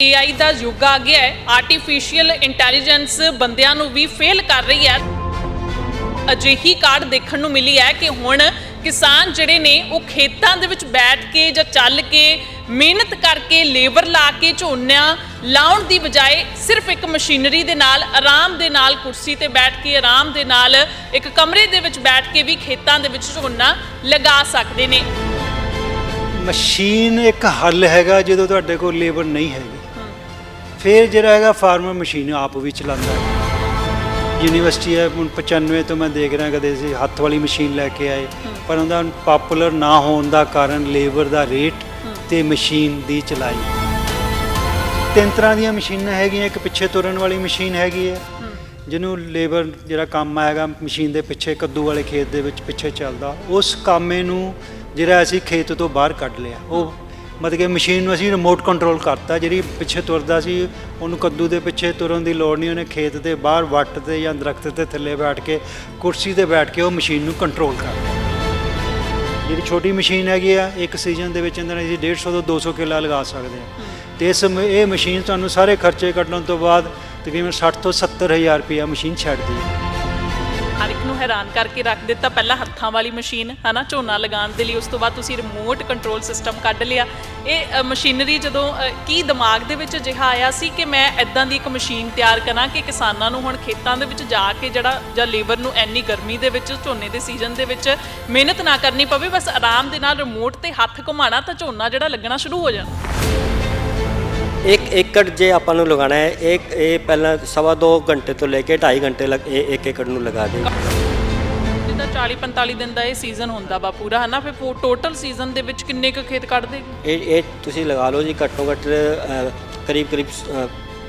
AI ਦਾ ਯੁੱਗ ਆ ਗਿਆ ਹੈ। ਆਰਟੀਫੀਸ਼ੀਅਲ ਇੰਟੈਲੀਜੈਂਸ ਬੰਦਿਆਂ ਨੂੰ ਵੀ ਫੇਲ ਕਰ ਰਹੀ ਹੈ। ਅਜਿਹੀ ਕਾਰਡ ਦੇਖਣ ਨੂੰ ਮਿਲੀ ਹੈ ਕਿ ਹੁਣ ਕਿਸਾਨ ਜਿਹੜੇ ਨੇ, ਉਹ ਖੇਤਾਂ ਦੇ ਵਿੱਚ ਬੈਠ ਕੇ ਜਾਂ ਚੱਲ ਕੇ ਮਿਹਨਤ ਕਰਕੇ ਲੇਬਰ ਲਾ ਕੇ ਝੋਨਾ ਲਾਉਣ ਦੀ ਬਜਾਏ ਸਿਰਫ ਇੱਕ ਮਸ਼ੀਨਰੀ ਦੇ ਨਾਲ, ਆਰਾਮ ਦੇ ਨਾਲ ਕੁਰਸੀ ਤੇ ਬੈਠ ਕੇ, ਆਰਾਮ ਦੇ ਨਾਲ ਇੱਕ ਕਮਰੇ ਦੇ ਵਿੱਚ ਬੈਠ ਕੇ ਵੀ ਖੇਤਾਂ ਦੇ ਵਿੱਚ ਝੋਨਾ ਲਗਾ ਸਕਦੇ ਨੇ। ਮਸ਼ੀਨ ਇੱਕ ਹੱਲ ਹੈਗਾ ਜਦੋਂ ਤੁਹਾਡੇ ਕੋਲ ਲੇਬਰ ਨਹੀਂ ਹੈਗੀ। ਫਿਰ ਜਿਹੜਾ ਹੈਗਾ ਫਾਰਮਰ ਮਸ਼ੀਨ ਆਪ ਵੀ ਚਲਾਉਂਦਾ ਹੈ। ਯੂਨੀਵਰਸਿਟੀ ਹੈ ਹੁਣ 95 ਤੋਂ ਮੈਂ ਦੇਖ ਰਿਹਾ ਕਦੇ ਸੀ ਹੱਥ ਵਾਲੀ ਮਸ਼ੀਨ ਲੈ ਕੇ ਆਏ ਪਰ ਉਹਦਾ ਪਪੂਲਰ ਨਾ ਹੋਣ ਦਾ ਕਾਰਨ ਲੇਬਰ ਦਾ ਰੇਟ ਤੇ ਮਸ਼ੀਨ ਦੀ ਚਲਾਈ। ਤਿੰਨ ਤਰ੍ਹਾਂ ਦੀਆਂ ਮਸ਼ੀਨਾਂ ਹੈਗੀਆਂ ਇੱਕ ਪਿੱਛੇ ਤੁਰਨ ਵਾਲੀ ਮਸ਼ੀਨ ਹੈਗੀ ਹੈ ਜਿਹਨੂੰ ਲੇਬਰ ਜਿਹੜਾ ਕੰਮ ਆਏਗਾ ਮਸ਼ੀਨ ਦੇ ਪਿੱਛੇ ਕੱਦੂ ਵਾਲੇ ਖੇਤ ਦੇ ਵਿੱਚ ਪਿੱਛੇ ਚੱਲਦਾ। ਉਸ ਕਾਮੇ ਨੂੰ ਜਿਹੜਾ ਅਸੀਂ ਖੇਤ ਤੋਂ ਬਾਹਰ ਕੱਢ ਲਿਆ ਉਹ ਮਤਲਬ ਕਿ ਮਸ਼ੀਨ ਨੂੰ ਅਸੀਂ ਰਿਮੋਟ ਕੰਟਰੋਲ ਕਰਤਾ, ਜਿਹੜੀ ਪਿੱਛੇ ਤੁਰਦਾ ਸੀ, ਉਹਨੂੰ ਕੱਦੂ ਦੇ ਪਿੱਛੇ ਤੁਰਨ ਦੀ ਲੋੜ ਨਹੀਂ, ਉਹਨੇ ਖੇਤ ਦੇ ਬਾਹਰ ਵੱਟ ਤੇ ਜਾਂ ਦਰਖਤ 'ਤੇ ਥੱਲੇ ਬੈਠ ਕੇ, ਕੁਰਸੀ ਤੇ ਬੈਠ ਕੇ ਉਹ ਮਸ਼ੀਨ ਨੂੰ ਕੰਟਰੋਲ ਕਰ ਜਿਹੜੀ ਛੋਟੀ ਮਸ਼ੀਨ ਹੈਗੀ ਆ, ਇੱਕ ਸੀਜ਼ਨ ਦੇ ਵਿੱਚ ਅੰਦਰ ਅਸੀਂ 150 ਤੋਂ 200 ਕਿੱਲਾ ਲਗਾ ਸਕਦੇ ਹਾਂ। ਤੇ ਇਸ ਇਹ ਮਸ਼ੀਨ ਤੁਹਾਨੂੰ ਸਾਰੇ ਖਰਚੇ ਕੱਢਣ ਤੋਂ ਬਾਅਦ ਤਕਰੀਬਨ 60 ਤੋਂ 70 ਹਜ਼ਾਰ ਰੁਪਇਆ ਮਸ਼ੀਨ ਛੱਡਦੀ ਹੈ। ਹਰ ਇੱਕ ਨੂੰ ਹੈਰਾਨ ਕਰਕੇ ਰੱਖ ਦਿੱਤਾ। ਪਹਿਲਾਂ ਹੱਥਾਂ ਵਾਲੀ ਮਸ਼ੀਨ, ਹਨਾ, ਝੋਨਾ ਲਗਾਉਣ ਦੇ ਲਈ, ਉਸ ਤੋਂ ਬਾਅਦ ਤੁਸੀਂ ਰਿਮੋਟ ਕੰਟਰੋਲ ਸਿਸਟਮ ਕੱਢ ਲਿਆ। ਇਹ ਮਸ਼ੀਨਰੀ ਜਦੋਂ ਕੀ ਦਿਮਾਗ ਦੇ ਵਿੱਚ ਅਜਿਹਾ ਆਇਆ ਸੀ ਕਿ ਮੈਂ ਐਦਾਂ ਦੀ ਇੱਕ ਮਸ਼ੀਨ ਤਿਆਰ ਕਰਾਂ ਕਿ ਕਿਸਾਨਾਂ ਨੂੰ ਹੁਣ ਖੇਤਾਂ ਦੇ ਵਿੱਚ ਜਾ ਕੇ ਜਿਹੜਾ, ਜਾਂ ਲੇਬਰ ਨੂੰ ਐਨੀ ਗਰਮੀ ਦੇ ਵਿੱਚ, ਝੋਨੇ ਦੇ ਸੀਜ਼ਨ ਦੇ ਵਿੱਚ ਮਿਹਨਤ ਨਾ ਕਰਨੀ ਪਵੇ, ਬਸ ਆਰਾਮ ਦੇ ਨਾਲ ਰਿਮੋਟ ਤੇ ਹੱਥ ਘੁਮਾਣਾ ਤਾਂ ਝੋਨਾ ਜਿਹੜਾ ਲੱਗਣਾ ਸ਼ੁਰੂ ਹੋ ਜਾਣਾ। ਇੱਕ ਏਕੜ ਜੇ ਆਪਾਂ ਨੂੰ ਲਗਾਉਣਾ ਹੈ ਇੱਕ ਇਹ ਪਹਿਲਾਂ ਸਵਾ ਦੋ ਘੰਟੇ ਤੋਂ ਲੈ ਕੇ 2.5 ਘੰਟੇ ਲੱਗ ਇਹ ਇੱਕ ਏਕੜ ਨੂੰ ਲਗਾ ਦੇ। ਜਿੱਦਾਂ 40 45 ਦਿਨ ਦਾ ਇਹ ਸੀਜ਼ਨ ਹੁੰਦਾ ਵਾ ਪੂਰਾ ਹਨਾ ਫਿਰ ਟੋਟਲ ਸੀਜ਼ਨ ਦੇ ਵਿੱਚ ਕਿੰਨੇ ਕੁ ਖੇਤ ਕੱਢਦੇ? ਇਹ ਇਹ ਤੁਸੀਂ ਲਗਾ ਲਓ ਜੀ ਘੱਟੋ ਘੱਟ ਕਰੀਬ ਕਰੀਬ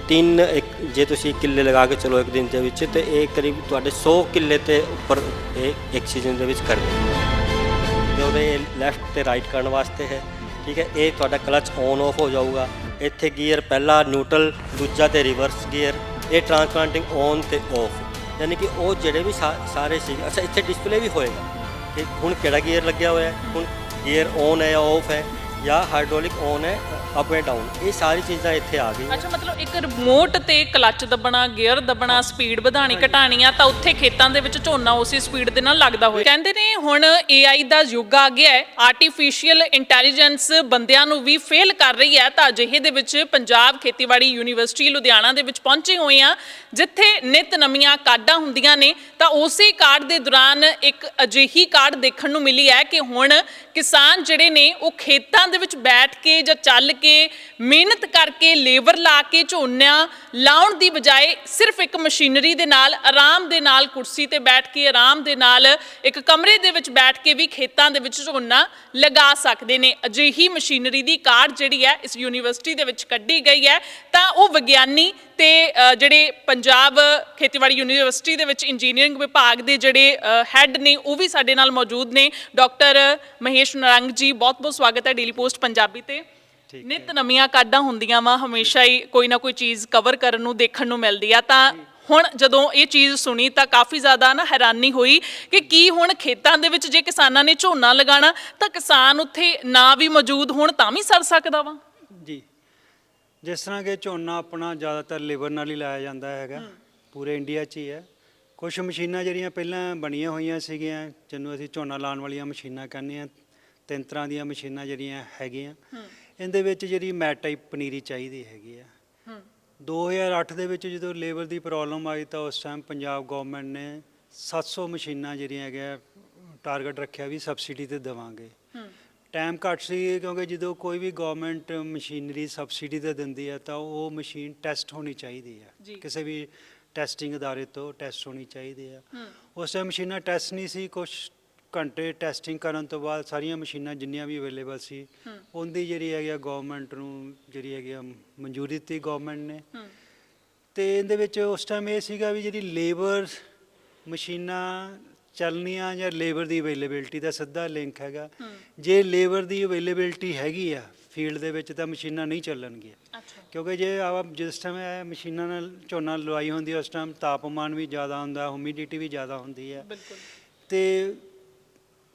ਤਿੰਨ ਇੱਕ ਜੇ ਤੁਸੀਂ ਕਿੱਲੇ ਲਗਾ ਕੇ ਚਲੋ ਇੱਕ ਦਿਨ ਦੇ ਵਿੱਚ ਤੇ ਇਹ ਕਰੀਬ ਤੁਹਾਡੇ 100 ਕਿੱਲੇ ਤੇ ਉੱਪਰ ਇਹ ਇੱਕ ਸੀਜ਼ਨ ਦੇ ਵਿੱਚ ਕਰਦੇ। ਤੇ ਉਹਦੇ ਲੈਫਟ ਤੇ ਰਾਈਟ ਕਰਨ ਵਾਸਤੇ ਹੈ ਠੀਕ ਹੈ? ਇਹ ਤੁਹਾਡਾ ਕਲਚ ਔਨ ਆਫ ਹੋ ਜਾਊਗਾ। ਇੱਥੇ ਗੀਅਰ ਪਹਿਲਾ ਨਿਊਟਰਲ, ਦੂਜਾ ਤੇ ਰਿਵਰਸ ਗੀਅਰ, ਇਹ ਟ੍ਰਾਂਸਪਲਾਂਟਿੰਗ ਔਨ ਤੇ ਆਫ ਯਾਨੀ ਕਿ ਉਹ ਜਿਹੜੇ ਵੀ ਸਾ- ਸਾਰੇ ਸੀ ਅੱਛਾ, ਇੱਥੇ ਡਿਸਪਲੇ ਵੀ ਹੋਏਗਾ ਕਿ ਹੁਣ ਕਿਹੜਾ ਗੀਅਰ ਲੱਗਿਆ ਹੋਇਆ ਹੈ? ਹੁਣ ਗੀਅਰ ਔਨ ਹੈ ਜਾਂ ਆਫ ਹੈ? ਜਾਂ ਹਾਈਡ੍ਰੋਲਿਕ ਔਨ ਹੈ ਅਪ ਐਂਡ ਡਾਊਨ ਇਹ ਸਾਰੀ ਚੀਜ਼ਾਂ ਇੱਥੇ ਆ ਗਈਆਂ। ਅੱਛਾ ਮਤਲਬ ਇੱਕ ਰਿਮੋਟ ਤੇ ਕਲੱਚ ਦੱਬਣਾ ਗੇਅਰ ਦੱਬਣਾ ਸਪੀਡ ਵਧਾਣੀ ਘਟਾਣੀ ਆ ਤਾਂ ਉੱਥੇ ਖੇਤਾਂ ਦੇ ਵਿੱਚ ਝੋਨਾ ਉਸੇ ਸਪੀਡ ਦੇ ਨਾਲ ਲੱਗਦਾ ਹੋਇਆ। ਕਹਿੰਦੇ ਨੇ ਹੁਣ AI ਦਾ ਯੁੱਗ ਆ ਗਿਆ ਹੈ ਆਰਟੀਫੀਸ਼ੀਅਲ ਇੰਟੈਲੀਜੈਂਸ ਬੰਦਿਆਂ ਨੂੰ ਵੀ ਫੇਲ ਕਰ ਰਹੀ ਹੈ ਤਾਂ ਅਜਿਹੇ ਦੇ ਵਿੱਚ ਪੰਜਾਬ ਖੇਤੀਬਾੜੀ ਯੂਨੀਵਰਸਿਟੀ ਲੁਧਿਆਣਾ ਦੇ ਵਿੱਚ ਪਹੁੰਚੇ ਹੋਏ ਆ ਜਿੱਥੇ ਨਿਤ ਨਵੀਆਂ ਕਾਢਾਂ ਹੁੰਦੀਆਂ ਨੇ ਤਾਂ ਉਸੇ ਕਾਢ ਦੇ ਦੌਰਾਨ ਇੱਕ ਅਜਿਹੀ ਕਾਢ ਦੇਖਣ ਨੂੰ ਮਿਲੀ ਹੈ ਕਿ ਹੁਣ ਕਿਸਾਨ ਜਿਹੜੇ ਨੇ, ਉਹ ਖੇਤਾਂ ਦੇ ਵਿੱਚ ਬੈਠ ਕੇ ਜਾਂ ਚੱਲ ਕੇ ਮਿਹਨਤ ਕਰਕੇ ਲੇਬਰ ਲਾ ਕੇ ਝੋਨਾ ਲਾਉਣ ਦੀ ਬਜਾਏ ਸਿਰਫ ਇੱਕ ਮਸ਼ੀਨਰੀ ਦੇ ਨਾਲ, ਆਰਾਮ ਦੇ ਨਾਲ ਕੁਰਸੀ ਤੇ ਬੈਠ ਕੇ, ਆਰਾਮ ਦੇ ਨਾਲ ਇੱਕ ਕਮਰੇ ਦੇ ਵਿੱਚ ਬੈਠ ਕੇ ਵੀ ਖੇਤਾਂ ਦੇ ਵਿੱਚ ਝੋਨਾ ਲਗਾ ਸਕਦੇ ਨੇ। ਅਜਿਹੀ ਮਸ਼ੀਨਰੀ ਦੀ ਕਾਢ ਜਿਹੜੀ ਹੈ, ਇਸ ਯੂਨੀਵਰਸਿਟੀ ਦੇ ਵਿੱਚ ਕੱਢੀ ਗਈ ਹੈ। ਤਾਂ ਉਹ ਵਿਗਿਆਨੀ ਤੇ ਜਿਹੜੇ ਪੰਜਾਬ ਖੇਤੀਬਾੜੀ ਯੂਨੀਵਰਸਿਟੀ ਦੇ ਵਿੱਚ ਇੰਜੀਨੀਅਰਿੰਗ ਵਿਭਾਗ ਦੇ ਜਿਹੜੇ ਹੈੱਡ ਨੇ ਉਹ ਵੀ ਸਾਡੇ ਨਾਲ ਮੌਜੂਦ ਨੇ। ਡਾਕਟਰ ਮਹੇਸ਼ ਨਰੰਗ ਜੀ ਬਹੁਤ ਬਹੁਤ ਸਵਾਗਤ ਹੈ ਡੇਲੀ ਪੋਸਟ ਪੰਜਾਬੀ ਤੇ। ਨਿਤ ਨਵੀਆਂ ਕਾਢਾਂ ਹੁੰਦੀਆਂ ਵਾ ਹਮੇਸ਼ਾ ਹੀ ਕੋਈ ਨਾ ਕੋਈ ਚੀਜ਼ ਕਵਰ ਕਰਨ ਨੂੰ ਦੇਖਣ ਨੂੰ ਮਿਲਦੀ ਆ। ਤਾਂ ਹੁਣ ਜਦੋਂ ਇਹ ਚੀਜ਼ ਸੁਣੀ ਤਾਂ ਕਾਫੀ ਜ਼ਿਆਦਾ ਨਾ ਹੈਰਾਨੀ ਹੋਈ ਕਿ ਕੀ ਹੁਣ ਖੇਤਾਂ ਦੇ ਵਿੱਚ ਜੇ ਕਿਸਾਨਾਂ ਨੇ ਝੋਨਾ ਲਗਾਉਣਾ ਤਾਂ ਕਿਸਾਨ ਉੱਥੇ ਨਾ ਵੀ ਮੌਜੂਦ ਹੋਣ ਤਾਂ ਵੀ ਸਰ ਸਕਦਾ ਵਾ। ਜਿਸ ਤਰ੍ਹਾਂ ਕਿ ਝੋਨਾ ਆਪਣਾ ਜ਼ਿਆਦਾਤਰ ਲੇਬਰ ਨਾਲ ਹੀ ਲਾਇਆ ਜਾਂਦਾ ਹੈਗਾ। ਪੂਰੇ ਇੰਡੀਆ 'ਚ ਹੀ ਹੈ। ਕੁਝ ਮਸ਼ੀਨਾਂ ਜਿਹੜੀਆਂ ਪਹਿਲਾਂ ਬਣੀਆਂ ਹੋਈਆਂ ਸੀਗੀਆਂ ਜਿਹਨੂੰ ਅਸੀਂ ਝੋਨਾ ਲਾਉਣ ਵਾਲੀਆਂ ਮਸ਼ੀਨਾਂ ਕਹਿੰਦੇ ਆ ਤਿੰਨ ਤਰ੍ਹਾਂ ਦੀਆਂ ਮਸ਼ੀਨਾਂ ਜਿਹੜੀਆਂ ਹੈਗੀਆਂ। ਇਹਦੇ ਵਿੱਚ ਜਿਹੜੀ ਮੈਟ ਟਾਈਪ ਪਨੀਰੀ ਚਾਹੀਦੀ ਹੈਗੀ ਆ। 2008 ਦੇ ਵਿੱਚ ਜਦੋਂ ਲੇਬਰ ਦੀ ਪ੍ਰੋਬਲਮ ਆਈ ਤਾਂ ਉਸ ਟਾਈਮ ਪੰਜਾਬ ਗਵਰਨਮੈਂਟ ਨੇ 700 ਮਸ਼ੀਨਾਂ ਜਿਹੜੀਆਂ ਹੈਗੀਆਂ ਟਾਰਗੇਟ ਰੱਖਿਆ ਵੀ ਸਬਸਿਡੀ ਤੇ ਦੇਵਾਂਗੇ। ਟਾਈਮ ਘੱਟ ਸੀ ਕਿਉਂਕਿ ਜਦੋਂ ਕੋਈ ਵੀ ਗਵਰਨਮੈਂਟ ਮਸ਼ੀਨਰੀ ਸਬਸਿਡੀ ਤੇ ਦਿੰਦੀ ਹੈ ਤਾਂ ਉਹ ਮਸ਼ੀਨ ਟੈਸਟ ਹੋਣੀ ਚਾਹੀਦੀ। ਹੈ ਕਿਸੇ ਵੀ ਟੈਸਟਿੰਗ ਅਦਾਰੇ ਤੋਂ ਟੈਸਟ ਹੋਣੀ ਚਾਹੀਦੀ ਹੈ। ਉਸ ਟਾਈਮ ਮਸ਼ੀਨਾਂ ਟੈਸਟ ਨਹੀਂ ਸੀ ਕੁਝ ਘੰਟੇ ਟੈਸਟਿੰਗ ਕਰਨ ਤੋਂ ਬਾਅਦ ਸਾਰੀਆਂ ਮਸ਼ੀਨਾਂ ਜਿੰਨੀਆਂ ਵੀ ਅਵੇਲੇਬਲ ਸੀ ਉਹਦੀ ਜਿਹੜੀ ਹੈਗੀ ਆ ਗਵਰਨਮੈਂਟ ਨੂੰ ਜਿਹੜੀ ਹੈਗੀ ਆ ਮਨਜ਼ੂਰੀ ਦਿੱਤੀ ਗਵਰਨਮੈਂਟ ਨੇ। ਤੇ ਇਹਦੇ ਵਿੱਚ ਉਸ ਟਾਈਮ ਇਹ ਸੀਗਾ ਵੀ ਜਿਹੜੀ ਲੇਬਰ ਮਸ਼ੀਨਾਂ ਚੱਲਣੀਆਂ ਜਾਂ ਲੇਬਰ ਦੀ ਅਵੇਲੇਬਿਲਟੀ ਦਾ ਸਿੱਧਾ ਲਿੰਕ ਹੈਗਾ। ਜੇ ਲੇਬਰ ਦੀ ਅਵੇਲੇਬਿਲਟੀ ਹੈਗੀ ਆ ਫੀਲਡ ਦੇ ਵਿੱਚ ਤਾਂ ਮਸ਼ੀਨਾਂ ਨਹੀਂ ਚੱਲਣਗੀਆਂ। ਕਿਉਂਕਿ ਜੇ ਆ ਜਿਸ ਟਾਈਮ ਇਹ ਮਸ਼ੀਨਾਂ ਨਾਲ ਝੋਨਾ ਲਵਾਈ ਹੁੰਦੀ ਉਸ ਟਾਈਮ ਤਾਪਮਾਨ ਵੀ ਜ਼ਿਆਦਾ ਹੁੰਦਾ ਹਿਊਮਿਡਿਟੀ ਵੀ ਜ਼ਿਆਦਾ ਹੁੰਦੀ ਹੈ ਤੇ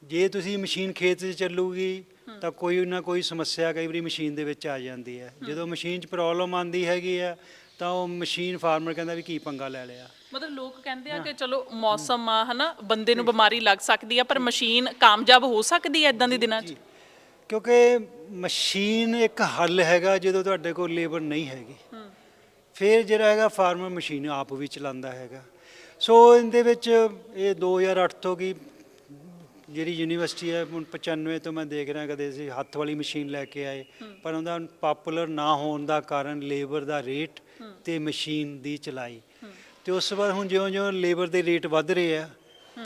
ਜੇ ਤੁਸੀਂ ਮਸ਼ੀਨ ਖੇਤ 'ਚ ਚੱਲੂਗੀ ਤਾਂ ਕੋਈ ਨਾ ਕੋਈ ਸਮੱਸਿਆ ਕਈ ਵਾਰੀ ਮਸ਼ੀਨ ਦੇ ਵਿੱਚ ਆ ਜਾਂਦੀ ਹੈ। ਜਦੋਂ ਮਸ਼ੀਨ 'ਚ ਪ੍ਰੋਬਲਮ ਆਂਦੀ ਹੈਗੀ ਆ ਤਾਂ ਉਹ ਮਸ਼ੀਨ ਫਾਰਮਰ ਕਹਿੰਦਾ ਵੀ ਕੀ ਪੰਗਾ ਲੈ ਲਿਆ। ਮਤਲਬ ਲੋਕ ਕਹਿੰਦੇ ਆ ਕਿ ਚਲੋ ਮੌਸਮ ਆ ਹਨਾ ਬੰਦੇ ਨੂੰ ਬਿਮਾਰੀ ਲੱਗ ਸਕਦੀ ਆ ਪਰ ਮਸ਼ੀਨ ਕਾਮਯਾਬ ਹੋ ਸਕਦੀ ਹੈ ਇਦਾਂ ਦੇ ਦਿਨਾਂ 'ਚ? ਕਿਉਂਕਿ ਮਸ਼ੀਨ ਇੱਕ ਹੱਲ ਹੈਗਾ ਜਦੋਂ ਤੁਹਾਡੇ ਕੋਲ ਲੇਬਰ ਨਹੀਂ ਹੈਗੀ। ਫਿਰ ਜਿਹੜਾ ਹੈਗਾ ਫਾਰਮਰ ਮਸ਼ੀਨ ਆਪ ਵੀ ਚਲਾਉਂਦਾ ਹੈਗਾ। ਸੋ ਇਹਦੇ ਵਿੱਚ ਇਹ 2008 ਤੋਂ ਕੀ ਜਿਹੜੀ ਯੂਨੀਵਰਸਿਟੀ ਹੈ ਹੁਣ 95 ਤੋਂ ਮੈਂ ਦੇਖ ਰਿਹਾ ਕਦੇ ਅਸੀਂ ਹੱਥ ਵਾਲੀ ਮਸ਼ੀਨ ਲੈ ਕੇ ਆਏ ਪਰ ਉਹਦਾ ਪਪੂਲਰ ਨਾ ਹੋਣ ਦਾ ਕਾਰਨ ਲੇਬਰ ਦਾ ਰੇਟ ਤੇ ਮਸ਼ੀਨ ਦੀ ਚਲਾਈ। ਤੇ ਉਸ ਤੋਂ ਬਾਅਦ ਹੁਣ ਜਿਉਂ-ਜਿਉਂ ਲੇਬਰ ਦੇ ਰੇਟ ਵੱਧ ਰਹੇ ਆ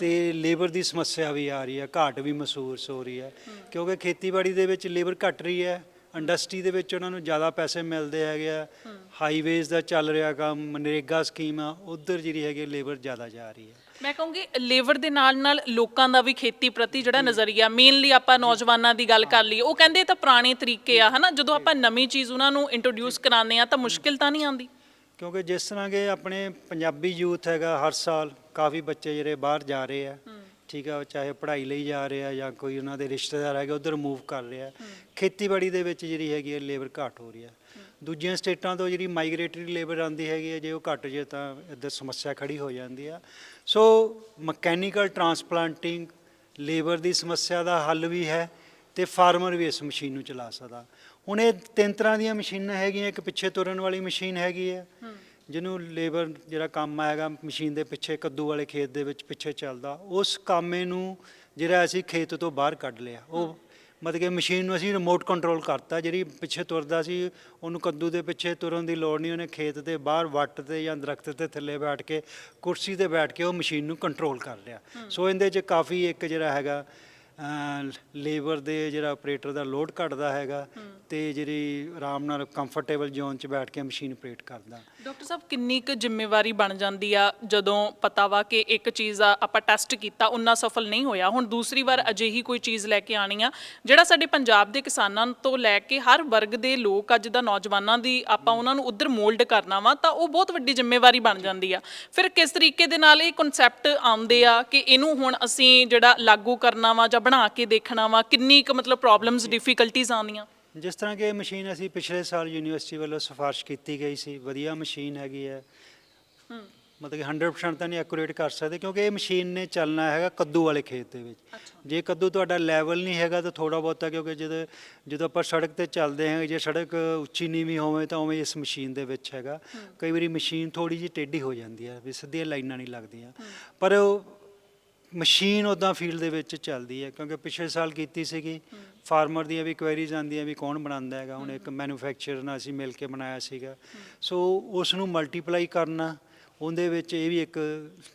ਤੇ ਲੇਬਰ ਦੀ ਸਮੱਸਿਆ ਵੀ ਆ ਰਹੀ ਹੈ ਘਾਟ ਵੀ ਮਹਿਸੂਸ ਹੋ ਰਹੀ ਹੈ। ਕਿਉਂਕਿ ਖੇਤੀਬਾੜੀ ਦੇ ਵਿੱਚ ਲੇਬਰ ਘਟ ਰਹੀ ਹੈ ਇੰਡਸਟਰੀ ਦੇ ਵਿੱਚ ਉਹਨਾਂ ਨੂੰ ਜ਼ਿਆਦਾ ਪੈਸੇ ਮਿਲਦੇ ਹੈਗੇ ਆ ਹਾਈਵੇਜ਼ ਦਾ ਚੱਲ ਰਿਹਾ ਕੰਮ ਮਨਰੇਗਾ ਸਕੀਮ ਆ ਉਧਰ ਜਿਹੜੀ ਹੈਗੀ ਲੇਬਰ ਜ਼ਿਆਦਾ ਜਾ ਰਹੀ ਹੈ ਮੈਂ ਕਹੂੰਗੀ ਲੇਬਰ ਦੇ ਨਾਲ ਨਾਲ ਲੋਕਾਂ ਦਾ ਵੀ ਖੇਤੀ ਪ੍ਰਤੀ ਜਿਹੜਾ ਨਜ਼ਰੀਆ ਮੇਨਲੀ ਆਪਾਂ ਨੌਜਵਾਨਾਂ ਦੀ ਗੱਲ ਕਰ ਲਈਏ ਉਹ ਕਹਿੰਦੇ ਤਾਂ ਪੁਰਾਣੇ ਤਰੀਕੇ ਆ ਹਨਾ? ਜਦੋਂ ਆਪਾਂ ਨਵੀਂ ਚੀਜ਼ ਉਹਨਾਂ ਨੂੰ ਇੰਟਰੋਡਿਊਸ ਕਰਾਉਂਦੇ ਆ ਤਾਂ ਮੁਸ਼ਕਿਲ ਤਾਂ ਨਹੀਂ ਆਉਂਦੀ। ਕਿਉਂਕਿ ਜਿਸ ਤਰ੍ਹਾਂ ਕਿ ਆਪਣੇ ਪੰਜਾਬੀ ਯੂਥ ਹੈਗਾ ਹਰ ਸਾਲ ਕਾਫੀ ਬੱਚੇ ਜਿਹੜੇ ਬਾਹਰ ਜਾ ਰਹੇ ਆ ਠੀਕ ਆ ਚਾਹੇ ਪੜ੍ਹਾਈ ਲਈ ਜਾ ਰਹੇ ਆ ਜਾਂ ਕੋਈ ਉਹਨਾਂ ਦੇ ਰਿਸ਼ਤੇਦਾਰ ਹੈਗੇ ਉਧਰ ਮੂਵ ਕਰ ਰਿਹਾ। ਖੇਤੀਬਾੜੀ ਦੇ ਵਿੱਚ ਜਿਹੜੀ ਹੈਗੀ ਹੈ ਲੇਬਰ ਘੱਟ ਹੋ ਰਹੀ ਹੈ। ਦੂਜੀਆਂ ਸਟੇਟਾਂ ਤੋਂ ਜਿਹੜੀ ਮਾਈਗ੍ਰੇਟਰੀ ਲੇਬਰ ਆਉਂਦੀ ਹੈਗੀ ਹੈ ਜੇ ਉਹ ਘੱਟ ਜੇ ਤਾਂ ਇੱਧਰ ਸਮੱਸਿਆ ਖੜੀ ਹੋ ਜਾਂਦੀ ਆ। ਸੋ ਮਕੈਨੀਕਲ ਟਰਾਂਸਪਲਾਂਟਿੰਗ ਲੇਬਰ ਦੀ ਸਮੱਸਿਆ ਦਾ ਹੱਲ ਵੀ ਹੈ ਤੇ ਫਾਰਮਰ ਵੀ ਇਸ ਮਸ਼ੀਨ ਨੂੰ ਚਲਾ ਸਕਦਾ। ਹੁਣ ਇਹ ਤਿੰਨ ਤਰ੍ਹਾਂ ਦੀਆਂ ਮਸ਼ੀਨਾਂ ਹੈਗੀਆਂ ਇੱਕ ਪਿੱਛੇ ਤੁਰਨ ਵਾਲੀ ਮਸ਼ੀਨ ਹੈਗੀ ਹੈ ਜਿਹਨੂੰ ਲੇਬਰ ਜਿਹੜਾ ਕੰਮ ਆਏਗਾ ਮਸ਼ੀਨ ਦੇ ਪਿੱਛੇ ਕੱਦੂ ਵਾਲੇ ਖੇਤ ਦੇ ਵਿੱਚ ਪਿੱਛੇ ਚੱਲਦਾ ਉਸ ਕਾਮੇ ਨੂੰ ਜਿਹੜਾ ਅਸੀਂ ਖੇਤ ਤੋਂ ਬਾਹਰ ਕੱਢ ਲਿਆ ਉਹ ਮਤਲਬ ਕਿ ਮਸ਼ੀਨ ਨੂੰ ਅਸੀਂ ਰਿਮੋਟ ਕੰਟਰੋਲ ਕਰਤਾ ਜਿਹੜੀ ਪਿੱਛੇ ਤੁਰਦਾ ਸੀ ਉਹਨੂੰ ਕੱਦੂ ਦੇ ਪਿੱਛੇ ਤੁਰਨ ਦੀ ਲੋੜ ਨਹੀਂ ਉਹਨੇ ਖੇਤ ਦੇ ਬਾਹਰ ਵੱਟ ਤੇ ਜਾਂ ਦਰਖਤ ਦੇ ਥੱਲੇ ਬੈਠ ਕੇ ਕੁਰਸੀ ਤੇ ਬੈਠ ਕੇ ਉਹ ਮਸ਼ੀਨ ਨੂੰ ਕੰਟਰੋਲ ਕਰ ਲਿਆ। ਸੋ ਇਹਦੇ 'ਚ ਕਾਫੀ ਇੱਕ ਜਿਹੜਾ ਹੈਗਾ ਲੇਬਰ ਦੇ ਜਿਹੜਾ ਆਪਰੇਟਰ ਦਾ ਲੋਡ ਘਟਦਾ ਹੈਗਾ ਤੇ ਜਿਹੜੀ ਆਰਾਮ ਨਾਲ ਕੰਫਰਟੇਬਲ ਜ਼ੋਨ 'ਚ ਬੈਠ ਕੇ ਮਸ਼ੀਨ ਆਪਰੇਟ ਕਰਦਾ। ਡਾਕਟਰ ਸਾਹਿਬ, ਕਿੰਨੀ ਕੁ ਜ਼ਿੰਮੇਵਾਰੀ ਬਣ ਜਾਂਦੀ ਆ ਜਦੋਂ ਪਤਾ ਵਾ ਕਿ ਇੱਕ ਚੀਜ਼ ਆ ਆਪਾਂ ਟੈਸਟ ਕੀਤਾ, ਉਨਾ ਸਫਲ ਨਹੀਂ ਹੋਇਆ? ਹੁਣ ਦੂਸਰੀ ਵਾਰ ਅਜਿਹੀ ਕੋਈ ਚੀਜ਼ ਲੈ ਕੇ ਆਣੀ ਆ, ਜਿਹੜਾ ਸਾਡੇ ਪੰਜਾਬ ਦੇ ਕਿਸਾਨਾਂ ਤੋਂ ਲੈ ਕੇ ਹਰ ਵਰਗ ਦੇ ਲੋਕ, ਅੱਜ ਦਾ ਨੌਜਵਾਨਾਂ ਦੀ ਆਪਾਂ ਉਹਨਾਂ ਨੂੰ ਉਧਰ ਮੋਲਡ ਕਰਨਾ ਵਾ, ਤਾਂ ਉਹ ਬਹੁਤ ਵੱਡੀ ਜ਼ਿੰਮੇਵਾਰੀ ਬਣ ਜਾਂਦੀ ਆ। ਫਿਰ ਕਿਸ ਤਰੀਕੇ ਦੇ ਨਾਲ ਇਹ ਕਨਸੈਪਟ ਆਉਂਦੇ ਆ ਕਿ ਇਹਨੂੰ ਹੁਣ ਅਸੀਂ ਜਿਹੜਾ ਲਾਗੂ ਕਰਨਾ ਵਾ ਜਾਂ ਬਣਾ ਕੇ ਦੇਖਣਾ ਵਾ, ਕਿੰਨੀ ਕੁ ਮਤਲਬ ਪ੍ਰੋਬਲਮਸ ਡਿਫਿਕਲਟੀਜ਼ ਆਉਂਦੀਆਂ? ਜਿਸ ਤਰ੍ਹਾਂ ਕਿ ਇਹ ਮਸ਼ੀਨ ਅਸੀਂ ਪਿਛਲੇ ਸਾਲ ਯੂਨੀਵਰਸਿਟੀ ਵੱਲੋਂ ਸਿਫਾਰਿਸ਼ ਕੀਤੀ ਗਈ ਸੀ ਵਧੀਆ ਮਸ਼ੀਨ ਹੈਗੀ ਹੈ। ਮਤਲਬ ਕਿ 100% ਤਾਂ ਨਹੀਂ ਐਕੂਰੇਟ ਕਰ ਸਕਦੇ ਕਿਉਂਕਿ ਇਹ ਮਸ਼ੀਨ ਨੇ ਚੱਲਣਾ ਹੈਗਾ ਕੱਦੂ ਵਾਲੇ ਖੇਤ ਦੇ ਵਿੱਚ। ਜੇ ਕੱਦੂ ਤੁਹਾਡਾ ਲੈਵਲ ਨਹੀਂ ਹੈਗਾ ਤਾਂ ਥੋੜਾ ਬਹੁਤਾ ਕਿਉਂਕਿ ਜਦੋਂ ਜਦੋਂ ਆਪਾਂ ਸੜਕ ਤੇ ਚੱਲਦੇ ਹਾਂ ਜੇ ਸੜਕ ਉੱਚੀ ਨੀਵੀਂ ਹੋਵੇ ਤਾਂ ਉਵੇਂ ਇਸ ਮਸ਼ੀਨ ਦੇ ਵਿੱਚ ਹੈਗਾ। ਕਈ ਵਾਰੀ ਮਸ਼ੀਨ ਥੋੜੀ ਜਿਹੀ ਟੇਢੀ ਹੋ ਜਾਂਦੀ ਹੈ ਵੀ ਸਿੱਧੀਆਂ ਲਾਈਨਾਂ ਨਹੀਂ ਲੱਗਦੀਆਂ। ਪਰ ਉਹ ਮਸ਼ੀਨ ਉਦਾਂ ਫੀਲਡ ਦੇ ਵਿੱਚ ਚੱਲਦੀ ਹੈ, ਕਿਉਂਕਿ ਪਿਛਲੇ ਸਾਲ ਕੀਤੀ ਸੀਗੀ। ਫਾਰਮਰ ਦੀਆਂ ਵੀ ਕੁਐਰੀਜ਼ ਆਉਂਦੀਆਂ ਵੀ ਕੌਣ ਬਣਾਉਂਦਾ ਹੈਗਾ। ਹੁਣ ਇੱਕ ਮੈਨੂਫੈਕਚਰਰ ਨਾਲ ਅਸੀਂ ਮਿਲ ਕੇ ਬਣਾਇਆ ਸੀਗਾ। ਸੋ ਉਸ ਨੂੰ ਮਲਟੀਪਲਾਈ ਕਰਨਾ, ਉਹਦੇ ਵਿੱਚ ਇਹ ਵੀ ਇੱਕ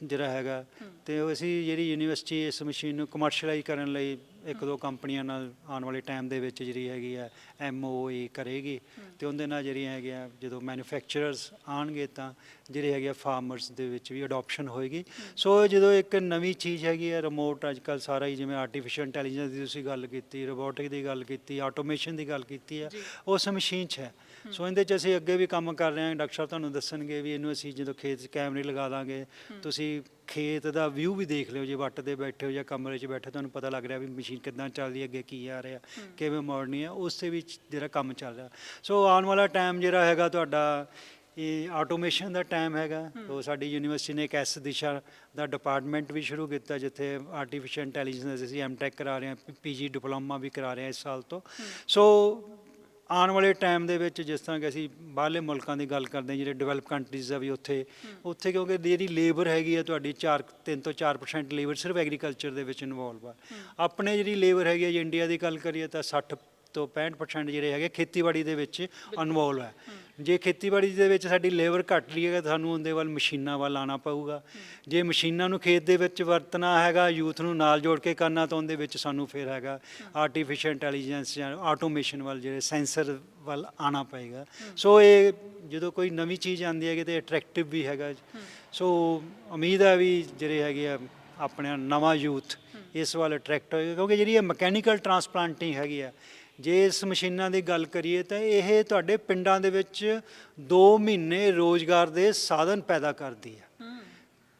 ਜਿਹੜਾ ਹੈਗਾ। ਤੇ ਅਸੀਂ ਜਿਹੜੀ ਯੂਨੀਵਰਸਿਟੀ ਇਸ ਮਸ਼ੀਨ ਨੂੰ ਕਮਰਸ਼ੀਅਲਾਈਜ਼ ਕਰਨ ਲਈ ਇੱਕ ਦੋ ਕੰਪਨੀਆਂ ਨਾਲ ਆਉਣ ਵਾਲੇ ਟਾਈਮ ਦੇ ਵਿੱਚ ਜਿਹੜੀ ਹੈਗੀ ਆ ਐਮਓਏ ਕਰੇਗੀ ਤੇ ਉਹਦੇ ਨਾਲ ਜਿਹੜੀਆਂ ਹੈਗੀਆਂ ਜਦੋਂ ਮੈਨੂਫੈਕਚਰਰਸ ਆਣਗੇ ਤਾਂ ਜਿਹੜੇ ਹੈਗੇ ਫਾਰਮਰਸ ਦੇ ਵਿੱਚ ਵੀ ਅਡਾਪਸ਼ਨ ਹੋਏਗੀ। ਸੋ ਜਦੋਂ ਇੱਕ ਨਵੀਂ ਚੀਜ਼ ਹੈਗੀ ਹੈ ਰਿਮੋਟ ਅੱਜ ਕੱਲ ਸਾਰਾ ਹੀ ਜਿਵੇਂ ਆਰਟੀਫੀਸ਼ੀਅਲ ਇੰਟੈਲੀਜੈਂਸ ਦੀ ਤੁਸੀਂ ਗੱਲ ਕੀਤੀ ਰੋਬੋਟਿਕ ਦੀ ਗੱਲ ਕੀਤੀ ਆਟੋਮੇਸ਼ਨ ਦੀ ਗੱਲ ਕੀਤੀ ਹੈ ਉਸ ਮਸ਼ੀਨ 'ਚ ਹੈ। ਸੋ ਇਹਦੇ 'ਚ ਅਸੀਂ ਅੱਗੇ ਵੀ ਕੰਮ ਕਰ ਰਹੇ ਹਾਂ। ਡਾਕਟਰ ਸਾਹਿਬ ਤੁਹਾਨੂੰ ਦੱਸਣਗੇ ਵੀ ਇਹਨੂੰ ਅਸੀਂ ਜਦੋਂ ਖੇਤ 'ਚ ਕੈਮਰੇ ਲਗਾ ਦਾਂਗੇ, ਤੁਸੀਂ ਖੇਤ ਦਾ ਵਿਊ ਵੀ ਦੇਖ ਲਿਓ। ਜੇ ਵੱਟ ਤੇ ਬੈਠੇ ਹੋ ਜਾਂ ਕਮਰੇ 'ਚ ਬੈਠੇ ਤੁਹਾਨੂੰ ਪਤਾ ਲੱਗ ਰਿਹਾ ਵੀ ਮਸ਼ੀਨ ਕਿੱਦਾਂ ਚੱਲਦੀ ਹੈ, ਅੱਗੇ ਕੀ ਆ ਰਿਹਾ, ਕਿਵੇਂ ਮੋੜਨੀ ਹੈ। ਉਸ ਦੇ ਵਿੱਚ ਜਿਹੜਾ ਕੰਮ ਚੱਲ ਰਿਹਾ। ਸੋ ਆਉਣ ਵਾਲਾ ਟਾਈਮ ਜਿਹੜਾ ਹੈਗਾ ਤੁਹਾਡਾ, ਇਹ ਆਟੋਮੇਸ਼ਨ ਦਾ ਟਾਈਮ ਹੈਗਾ। ਉਹ ਸਾਡੀ ਯੂਨੀਵਰਸਿਟੀ ਨੇ ਇੱਕ ਐਸ ਦਿਸ਼ਾ ਦਾ ਡਿਪਾਰਟਮੈਂਟ ਵੀ ਸ਼ੁਰੂ ਕੀਤਾ, ਜਿੱਥੇ ਆਰਟੀਫੀਸ਼ੀਅਲ ਇੰਟੈਲੀਜੈਂਸ ਅਸੀਂ ਐਮਟੈਕ ਕਰਾ ਰਹੇ ਹਾਂ ਪੀਜੀ ਡਿਪਲੋਮਾ ਵੀ ਕਰਾ ਰਹੇ ਹਾਂ ਇਸ ਸਾਲ ਤੋਂ। ਸੋ ਆਉਣ ਵਾਲੇ ਟਾਈਮ ਦੇ ਵਿੱਚ ਜਿਸ ਤਰ੍ਹਾਂ ਕਿ ਅਸੀਂ ਬਾਹਰਲੇ ਮੁਲਕਾਂ ਦੀ ਗੱਲ ਕਰਦੇ ਹਾਂ ਜਿਹੜੇ ਡਿਵੈਲਪ ਕੰਟਰੀਜ਼ ਆ ਵੀ ਉੱਥੇ ਉੱਥੇ ਕਿਉਂਕਿ ਜਿਹੜੀ ਲੇਬਰ ਹੈਗੀ ਹੈ ਤੁਹਾਡੀ 4 3 ਤੋਂ 4% ਲੇਬਰ ਸਿਰਫ ਐਗਰੀਕਲਚਰ ਦੇ ਵਿੱਚ ਇਨਵੋਲਵ ਆ। ਆਪਣੇ ਜਿਹੜੀ ਲੇਬਰ ਹੈਗੀ ਹੈ ਜੇ ਇੰਡੀਆ ਦੀ ਗੱਲ ਕਰੀਏ ਤਾਂ 60 ਤੋਂ 65% ਜਿਹੜੇ ਹੈਗੇ ਖੇਤੀਬਾੜੀ ਦੇ ਵਿੱਚ ਇਨਵੋਲਵ ਹੈ। ਜੇ ਖੇਤੀਬਾੜੀ ਦੇ ਵਿੱਚ ਸਾਡੀ ਲੇਬਰ ਘੱਟ ਰਹੀ ਹੈ ਤਾਂ ਸਾਨੂੰ ਉਹਦੇ ਵੱਲ ਮਸ਼ੀਨਾਂ ਵੱਲ ਆਉਣਾ ਪਊਗਾ। ਜੇ ਮਸ਼ੀਨਾਂ ਨੂੰ ਖੇਤ ਦੇ ਵਿੱਚ ਵਰਤਣਾ ਹੈਗਾ ਯੂਥ ਨੂੰ ਨਾਲ ਜੋੜ ਕੇ ਕਰਨਾ ਤਾਂ ਉਹਦੇ ਵਿੱਚ ਸਾਨੂੰ ਫਿਰ ਹੈਗਾ ਆਰਟੀਫੀਸ਼ੀਅਲ ਇੰਟੈਲੀਜੈਂਸ ਜਾਂ ਆਟੋਮੇਸ਼ਨ ਵੱਲ ਜਿਹੜੇ ਸੈਂਸਰ ਵੱਲ ਆਉਣਾ ਪਏਗਾ। ਸੋ ਇਹ ਜਦੋਂ ਕੋਈ ਨਵੀਂ ਚੀਜ਼ ਆਉਂਦੀ ਹੈ ਤੇ ਅਟਰੈਕਟਿਵ ਵੀ ਹੈਗਾ। ਸੋ ਉਮੀਦ ਹੈ ਵੀ ਜਿਹੜੇ ਹੈਗੇ ਆ ਆਪਣੇ ਨਵਾਂ ਯੂਥ ਇਸ ਵੱਲ ਅਟਰੈਕਟ ਹੋਏਗਾ ਕਿਉਂਕਿ ਜਿਹੜੀ ਇਹ ਮਕੈਨੀਕਲ ਟਰਾਂਸਪਲਾਂਟਿੰਗ ਹੈਗੀ ਆ ਜੇ ਇਸ ਮਸ਼ੀਨਾਂ ਦੀ ਗੱਲ ਕਰੀਏ ਤਾਂ ਇਹ ਤੁਹਾਡੇ ਪਿੰਡਾਂ ਦੇ ਵਿੱਚ 2 ਮਹੀਨੇ ਰੋਜ਼ਗਾਰ ਦੇ ਸਾਧਨ ਪੈਦਾ ਕਰਦੀ ਹੈ।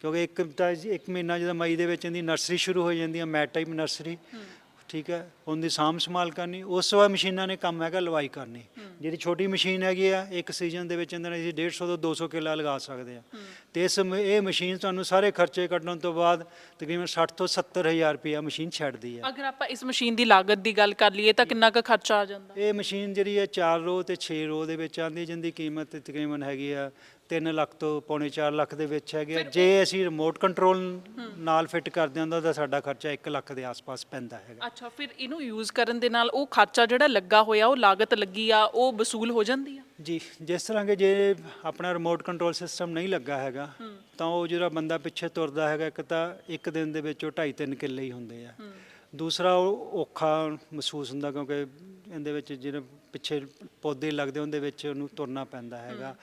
ਕਿਉਂਕਿ ਇੱਕ ਤਾਂ ਇੱਕ ਮਹੀਨਾ ਜਦੋਂ ਮਈ ਦੇ ਵਿੱਚ ਇਹਦੀ ਨਰਸਰੀ ਸ਼ੁਰੂ ਹੋ ਜਾਂਦੀ ਹੈ ਮੈਟ ਟਾਈਪ ਨਰਸਰੀ। ਠੀਕ ਹੈ ਉਹਦੀ ਸਾਂਭ ਸੰਭਾਲ ਕਰਨੀ ਉਸ ਤੋਂ ਬਾਅਦ ਮਸ਼ੀਨਾਂ ਨੇ ਕੰਮ ਹੈਗਾ ਲਵਾਈ ਕਰਨੀ। ਜਿਹੜੀ ਛੋਟੀ ਮਸ਼ੀਨ ਹੈਗੀ ਆ ਇੱਕ ਸੀਜ਼ਨ ਦੇ ਵਿੱਚ ਅੰਦਰ ਅਸੀਂ 150 ਤੋਂ 200 ਕਿੱਲਾ ਲਗਾ ਸਕਦੇ ਆ। ਤੇ ਇਸ ਇਹ ਮਸ਼ੀਨ ਤੁਹਾਨੂੰ ਸਾਰੇ ਖਰਚੇ ਕੱਢਣ ਤੋਂ ਬਾਅਦ ਤਕਰੀਬਨ 60 ਤੋਂ 70 ਹਜ਼ਾਰ ਰੁਪਇਆ ਮਸ਼ੀਨ ਛੱਡਦੀ ਆ। ਅਗਰ ਆਪਾਂ ਇਸ ਮਸ਼ੀਨ ਦੀ ਲਾਗਤ ਦੀ ਗੱਲ ਕਰ ਲਈਏ ਤਾਂ ਕਿੰਨਾ ਕੁ ਖਰਚਾ ਆ ਜਾਂਦਾ? ਇਹ ਮਸ਼ੀਨ ਜਿਹੜੀ ਹੈ 4 ਰੋ ਤੇ 6 ਰੋ ਦੇ ਵਿੱਚ ਆਂਦੀ ਜਿੰਦੀ ਕੀਮਤ ਤਕਰੀਬਨ ਹੈਗੀ ਆ 3 ਲੱਖ ਤੋਂ ਪੌਣੇ 4 ਲੱਖ ਦੇ ਵਿੱਚ ਹੈਗੀ ਆ। ਜੇ ਅਸੀਂ ਰਿਮੋਟ ਕੰਟਰੋਲ ਨਾਲ ਫਿੱਟ ਕਰਦੇ ਹਾਂ ਤਾਂ ਸਾਡਾ ਖਰਚਾ 1 ਲੱਖ ਦੇ ਆਸ-ਪਾਸ ਪੈਂਦਾ ਹੈਗਾ। ਅੱਛਾ ਫਿਰ ਇਹਨੂੰ ਯੂਜ਼ ਕਰਨ ਦੇ ਨਾਲ ਉਹ ਖਰਚਾ ਜਿਹੜਾ ਲੱਗਾ ਹੋਇਆ ਉਹ ਲਾਗਤ ਲੱਗੀ ਆ ਉਹ ਵਸੂਲ ਹੋ ਜਾਂਦੀ ਆ? ਜੀ ਜਿਸ ਤਰ੍ਹਾਂ ਕਿ ਜੇ ਆਪਣਾ ਰਿਮੋਟ ਕੰਟਰੋਲ ਸਿਸਟਮ ਨਹੀਂ ਲੱਗਾ ਹੈਗਾ ਤਾਂ ਉਹ ਜਿਹੜਾ ਬੰਦਾ ਪਿੱਛੇ ਤੁਰਦਾ ਹੈਗਾ ਇੱਕ ਤਾਂ ਇੱਕ ਦਿਨ ਦੇ ਵਿੱਚ ਉਹ 2.5-3 ਕਿੱਲੇ ਹੀ ਹੁੰਦੇ ਆ। ਦੂਸਰਾ ਉਹ ਔਖਾ ਮਹਿਸੂਸ ਹੁੰਦਾ ਕਿਉਂਕਿ ਇਹਦੇ ਵਿੱਚ ਜਿਹੜੇ ਪਿੱਛੇ ਪੌਦੇ ਲੱਗਦੇ ਉਹਦੇ ਵਿੱਚ ਉਹਨੂੰ ਤੁਰਨਾ ਪੈਂਦਾ ਹੈਗਾ।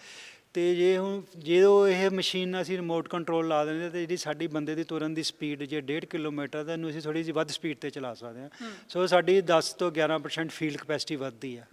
ਤੇ ਜੇ ਹੁਣ ਜਦੋਂ ਇਹ ਮਸ਼ੀਨ ਅਸੀਂ ਰਿਮੋਟ ਕੰਟਰੋਲ ਲਾ ਦਿੰਦੇ ਤੇ ਜਿਹੜੀ ਸਾਡੀ ਬੰਦੇ ਦੀ ਤੁਰਨ ਦੀ ਸਪੀਡ ਜੇ 1.5 ਕਿਲੋਮੀਟਰ ਤਾਂ ਇਹਨੂੰ ਅਸੀਂ ਥੋੜੀ ਜਿਹੀ ਵੱਧ ਸਪੀਡ ਤੇ ਚਲਾ ਸਕਦੇ ਹਾਂ। ਸੋ ਸਾਡੀ 10 ਤੋਂ 11% ਫੀਲਡ ਕਪੈਸਿਟੀ ਵੱਧਦੀ ਆ।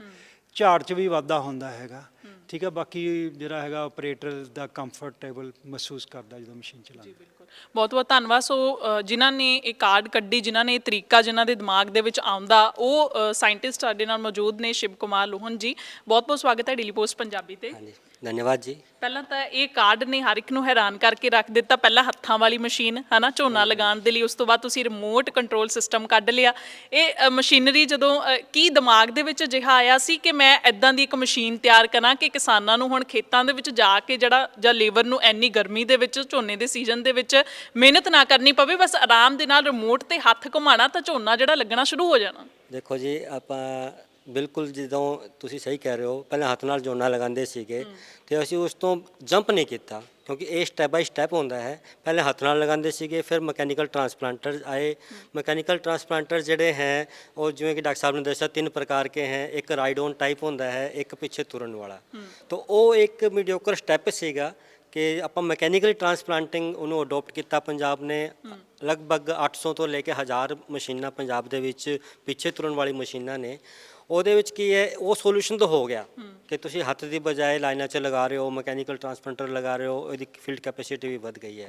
ਝਾੜ 'ਚ ਵੀ ਵਾਧਾ ਹੁੰਦਾ ਹੈਗਾ। ਠੀਕ ਹੈ ਬਾਕੀ ਜਿਹੜਾ ਹੈਗਾ ਆਪਰੇਟਰ ਦਾ ਕੰਫਰਟੇਬਲ ਮਹਿਸੂਸ ਕਰਦਾ ਜਦੋਂ ਮਸ਼ੀਨ ਚਲਾਉਂਦਾ। ਬਿਲਕੁਲ। ਬਹੁਤ ਬਹੁਤ ਧੰਨਵਾਦ। ਸੋ ਜਿਨ੍ਹਾਂ ਨੇ ਇਹ ਕਾਰਡ ਕੱਢੀ ਜਿਨ੍ਹਾਂ ਨੇ ਇਹ ਤਰੀਕਾ ਜਿਨ੍ਹਾਂ ਦੇ ਦਿਮਾਗ ਦੇ ਵਿੱਚ ਆਉਂਦਾ ਉਹ ਸਾਇੰਟਿਸਟ ਸਾਡੇ ਨਾਲ ਮੌਜੂਦ ਨੇ ਸ਼ਿਵ ਕੁਮਾਰ ਲੋਹਨ ਜੀ। ਬਹੁਤ ਬਹੁਤ ਸਵਾਗਤ ਹੈ ਡੇਲੀ ਪੋਸਟ ਪੰਜਾਬੀ ਤੇ। ਹਾਂਜੀ। ਧੰਨਵਾਦ ਜੀ। ਪਹਿਲਾਂ ਤਾਂ ਇਹ ਕਾਰਡ ਨੇ ਹਰ ਇੱਕ ਨੂੰ ਹੈਰਾਨ ਕਰਕੇ ਰੱਖ ਦਿੱਤਾ ਪਹਿਲਾਂ ਹੱਥਾਂ ਵਾਲੀ ਮਸ਼ੀਨ ਹਨਾ ਝੋਨਾ ਲਗਾਉਣ ਦੇ ਲਈ ਉਸ ਤੋਂ ਬਾਅਦ ਤੁਸੀਂ ਰਿਮੋਟ ਕੰਟਰੋਲ ਸਿਸਟਮ ਕੱਢ ਲਿਆ। ਇਹ ਅ, ਮਸ਼ੀਨਰੀ ਜਦੋਂ ਅ, ਕੀ ਦਿਮਾਗ ਦੇ ਵਿੱਚ ਅਜਿਹਾ ਆਇਆ ਸੀ ਕਿ ਮੈਂ ਐਦਾਂ ਦੀ ਇੱਕ ਮਸ਼ੀਨ ਤਿਆਰ ਕਰਾਂ ਕਿ ਕਿਸਾਨਾਂ ਨੂੰ ਹੁਣ ਖੇਤਾਂ ਦੇ ਵਿੱਚ ਜਾ ਕੇ ਜਿਹੜਾ ਜਾਂ ਲੇਬਰ ਨੂੰ ਐਨੀ ਗਰਮੀ ਦੇ ਵਿੱਚ ਝੋਨੇ ਦੇ ਸੀਜ਼ਨ ਦੇ ਵਿੱਚ ਮਿਹਨਤ ਨਾ ਕਰਨੀ ਪਵੇ ਬਸ ਆਰਾਮ ਦੇ ਨਾਲ ਰਿਮੋਟ ਤੇ ਹੱਥ ਘੁਮਾਣਾ ਤਾਂ ਝੋਨਾ ਜਿਹੜਾ ਲੱਗਣਾ ਸ਼ੁਰੂ ਹੋ ਜਾਣਾ। ਦੇਖੋ ਜੀ ਆਪਾਂ ਬਿਲਕੁਲ ਜਦੋਂ ਤੁਸੀਂ ਸਹੀ ਕਹਿ ਰਹੇ ਹੋ ਪਹਿਲਾਂ ਹੱਥ ਨਾਲ ਜੋਨਾ ਲਗਾਉਂਦੇ ਸੀਗੇ ਤੇ ਅਸੀਂ ਉਸ ਤੋਂ ਜੰਪ ਨਹੀਂ ਕੀਤਾ ਕਿਉਂਕਿ ਇਹ ਸਟੈਪ ਬਾਈ ਸਟੈਪ ਹੁੰਦਾ ਹੈ। ਪਹਿਲੇ ਹੱਥ ਨਾਲ ਲਗਾਉਂਦੇ ਸੀਗੇ ਫਿਰ ਮਕੈਨੀਕਲ ਟਰਾਂਸਪਲਾਂਟਰ ਆਏ। ਮਕੈਨੀਕਲ ਟਰਾਂਸਪਲਾਂਟਰ ਜਿਹੜੇ ਹੈ ਉਹ ਜਿਵੇਂ ਕਿ ਡਾਕਟਰ ਸਾਹਿਬ ਨੇ ਦੱਸਿਆ ਤਿੰਨ ਪ੍ਰਕਾਰ ਕੇ ਹੈ। ਇੱਕ ਰਾਈਡ ਔਨ ਟਾਈਪ ਹੁੰਦਾ ਹੈ ਇੱਕ ਪਿੱਛੇ ਤੁਰਨ ਵਾਲਾ। ਤਾਂ ਉਹ ਇੱਕ ਮੀਡੀਓਕਰ ਸਟੈਪ ਸੀਗਾ ਕਿ ਆਪਾਂ ਮਕੈਨੀਕਲ ਟਰਾਂਸਪਲਾਂਟਿੰਗ ਉਹਨੂੰ ਅਡਾਪਟ ਕੀਤਾ ਪੰਜਾਬ ਨੇ। ਲਗਭਗ 800 ਤੋਂ ਲੈ ਕੇ 1000 ਮਸ਼ੀਨਾਂ ਪੰਜਾਬ ਦੇ ਵਿੱਚ ਪਿੱਛੇ ਤੁਰਨ ਵਾਲੀ ਮਸ਼ੀਨਾਂ ਨੇ। ਉਹਦੇ ਵਿੱਚ ਕੀ ਹੈ ਉਹ ਸੋਲੂਸ਼ਨ ਤਾਂ ਹੋ ਗਿਆ ਕਿ ਤੁਸੀਂ ਹੱਥ ਦੀ ਬਜਾਏ ਲਾਈਨਾਂ 'ਚ ਲਗਾ ਰਹੇ ਹੋ ਮਕੈਨੀਕਲ ਟਰਾਂਸਪਲਾਂਟਰ ਲਗਾ ਰਹੇ ਹੋ ਉਹਦੀ ਫੀਲਡ ਕੈਪੈਸਿਟੀ ਵੀ ਵੱਧ ਗਈ ਹੈ।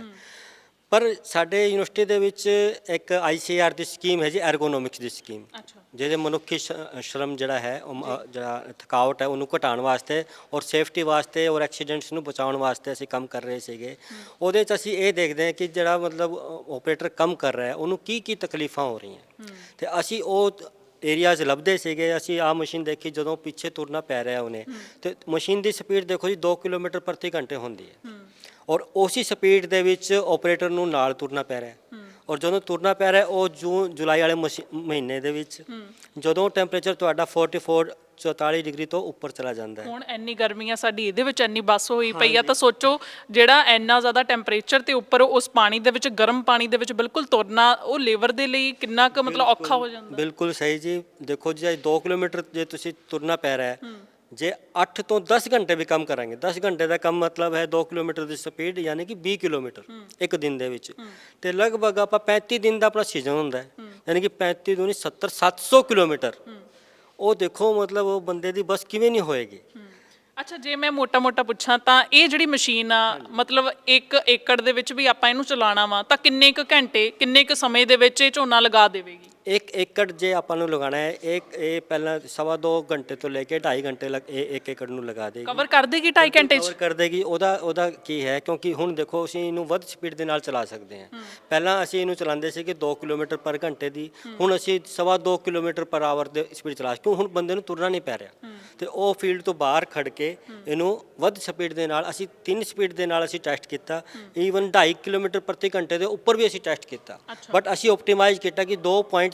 ਪਰ ਸਾਡੇ ਯੂਨੀਵਰਸਿਟੀ ਦੇ ਵਿੱਚ ਇੱਕ ਆਈਸੀਆਰ ਦੀ ਸਕੀਮ ਹੈ ਜੀ ਐਰਗੋਨੋਮਿਕਸ ਦੀ ਸਕੀਮ ਜਿਹਦੇ ਮਨੁੱਖੀ ਸ਼ਰਮ ਜਿਹੜਾ ਹੈ ਉਹ ਜਿਹੜਾ ਥਕਾਵਟ ਹੈ ਉਹਨੂੰ ਘਟਾਉਣ ਵਾਸਤੇ ਔਰ ਸੇਫਟੀ ਵਾਸਤੇ ਔਰ ਐਕਸੀਡੈਂਟਸ ਨੂੰ ਬਚਾਉਣ ਵਾਸਤੇ ਅਸੀਂ ਕੰਮ ਕਰ ਰਹੇ ਸੀਗੇ। ਉਹਦੇ 'ਚ ਅਸੀਂ ਇਹ ਦੇਖਦੇ ਹਾਂ ਕਿ ਜਿਹੜਾ ਮਤਲਬ ਆਪਰੇਟਰ ਕੰਮ ਕਰ ਰਿਹਾ ਹੈ ਉਹਨੂੰ ਕੀ ਕੀ ਤਕਲੀਫਾਂ ਹੋ ਰਹੀਆਂ। ਤੇ ਅਸੀਂ ਉਹ ਏਰੀਆਜ਼ ਲੱਭਦੇ ਸੀਗੇ ਅਸੀਂ ਆ ਮਸ਼ੀਨ ਦੇਖੀ ਜਦੋਂ ਪਿੱਛੇ ਤੁਰਨਾ ਪੈ ਰਿਹਾ ਉਹਨੇ। ਤੇ ਮਸ਼ੀਨ ਦੀ ਸਪੀਡ ਦੇਖੋ ਜੀ 2 ਕਿਲੋਮੀਟਰ ਪ੍ਰਤੀ ਘੰਟੇ ਹੁੰਦੀ ਹੈ। ਔਰ ਉਸੇ ਸਪੀਡ ਦੇ ਵਿੱਚ ਆਪਰੇਟਰ ਨੂੰ ਨਾਲ ਤੁਰਨਾ ਪੈ ਰਿਹਾ। ਔਰ ਜਦੋਂ ਤੁਰਨਾ ਪੈ ਰਿਹਾ ਉਹ ਜੂਨ ਜੁਲਾਈ ਵਾਲੇ ਮਹੀਨੇ ਦੇ ਵਿੱਚ ਜਦੋਂ ਟੈਂਪਰੇਚਰ ਤੁਹਾਡਾ 44 44 ਡਿਗਰੀ ਤੋਂ ਉੱਪਰ ਚਲਾ ਜਾਂਦਾ ਹੈ। ਹੁਣ ਇੰਨੀ ਗਰਮੀ ਆ ਸਾਡੀ ਇਹਦੇ ਵਿੱਚ ਇੰਨੀ ਬੱਸ ਹੋਈ ਪਈ ਆ ਤਾਂ ਸੋਚੋ ਜਿਹੜਾ ਇੰਨਾ ਜ਼ਿਆਦਾ ਟੈਂਪਰੇਚਰ ਤੇ ਉੱਪਰ ਉਸ ਪਾਣੀ ਦੇ ਵਿੱਚ ਗਰਮ ਪਾਣੀ ਦੇ ਵਿੱਚ ਬਿਲਕੁਲ ਤੁਰਨਾ ਉਹ ਲੇਬਰ ਦੇ ਲਈ ਕਿੰਨਾ ਕੁ ਮਤਲਬ ਔਖਾ ਹੋ ਜਾਂਦਾ। ਬਿਲਕੁਲ ਸਹੀ ਜੀ। ਦੇਖੋ ਜੀ 2 ਕਿਲੋਮੀਟਰ ਜੇ ਤੁਸੀਂ ਤੁਰਨਾ ਪੈ ਰਿਹਾ ਹੈ। ਜੇ 8 ਤੋਂ 10 ਘੰਟੇ ਵੀ ਕੰਮ ਕਰਾਂਗੇ 10 ਘੰਟੇ ਦਾ ਕੰਮ ਮਤਲਬ ਹੈ 2 ਕਿਲੋਮੀਟਰ ਦੀ ਸਪੀਡ ਯਾਨੀ ਕਿ 20 ਕਿਲੋਮੀਟਰ ਇੱਕ ਦਿਨ ਦੇ ਵਿੱਚ। ਤੇ ਲਗਭਗ ਆਪਾਂ 35 ਦਿਨ ਦਾ ਆਪਣਾ ਸੀਜ਼ਨ ਹੁੰਦਾ ਹੈ। ਯਾਨੀ ਕਿ 35 ਦੂਣੀ 70 700 ਕਿਲੋਮੀਟਰ। ਉਹ ਦੇਖੋ ਮਤਲਬ ਉਹ ਬੰਦੇ ਦੀ ਬਸ ਕਿਵੇਂ ਨਹੀਂ ਹੋਏਗੀ। ਅੱਛਾ ਜੇ ਮੈਂ ਮੋਟਾ-ਮੋਟਾ ਪੁੱਛਾਂ ਤਾਂ ਇਹ ਜਿਹੜੀ ਮਸ਼ੀਨ ਆ ਮਤਲਬ 1 ਏਕੜ ਦੇ ਵਿੱਚ ਵੀ ਆਪਾਂ ਇਹਨੂੰ ਚਲਾਉਣਾ ਵਾ ਤਾਂ ਕਿੰਨੇ ਕੁ ਘੰਟੇ ਕਿੰਨੇ ਕੁ ਸਮੇਂ ਦੇ ਵਿੱਚ ਇਹ ਝੋਨਾ ਲਗਾ ਦੇਵੇਗੀ? ਇੱਕ ਏਕੜ ਜੇ ਆਪਾਂ ਨੂੰ ਲਗਾਉਣਾ ਹੈ ਇੱਕ ਇਹ ਪਹਿਲਾਂ ਸਵਾ ਦੋ ਘੰਟੇ ਤੋਂ ਲੈ ਕੇ 2.5 ਘੰਟੇ ਲੱਗ ਇਹ ਇੱਕ ਏਕੜ ਨੂੰ ਲਗਾ ਦੇਗੀ। ਕਵਰ ਕਰ ਦੇਗੀ 2.5 ਘੰਟੇ ਚ? ਕਵਰ ਕਰ ਦੇਗੀ। ਉਹਦਾ ਉਹਦਾ ਕੀ ਹੈ ਕਿਉਂਕਿ ਹੁਣ ਦੇਖੋ ਅਸੀਂ ਇਹਨੂੰ ਵੱਧ ਸਪੀਡ ਦੇ ਨਾਲ ਚਲਾ ਸਕਦੇ ਹਾਂ। ਪਹਿਲਾਂ ਅਸੀਂ ਇਹਨੂੰ ਚਲਾਉਂਦੇ ਸੀ ਕਿ 2 ਕਿਲੋਮੀਟਰ ਪਰ ਘੰਟੇ ਦੀ। ਹੁਣ ਅਸੀਂ ਸਵਾ 2 ਕਿਲੋਮੀਟਰ ਪਰ ਆਵਰ ਦੇ ਸਪੀਡ ਚਲਾ ਕਿਉਂ? ਹੁਣ ਬੰਦੇ ਨੂੰ ਤੁਰਨਾ ਨਹੀਂ ਪੈ ਰਿਹਾ। ਤੇ ਉਹ ਫੀਲਡ ਤੋਂ ਬਾਹਰ ਖੜ ਕੇ ਇਹਨੂੰ ਵੱਧ ਸਪੀਡ ਦੇ ਨਾਲ ਅਸੀਂ ਤਿੰਨ ਸਪੀਡ ਦੇ ਨਾਲ ਅਸੀਂ ਟੈਸਟ ਕੀਤਾ। ਈਵਨ 2.5 ਕਿਲੋਮੀਟਰ ਪ੍ਰਤੀ ਘੰਟੇ ਦੇ ਉੱਪਰ ਵੀ ਅਸੀਂ ਟੈਸਟ ਕੀਤਾ। ਬਟ ਅਸੀਂ ਆਪਟੀਮਾਈਜ਼ ਕੀਤਾ ਕਿ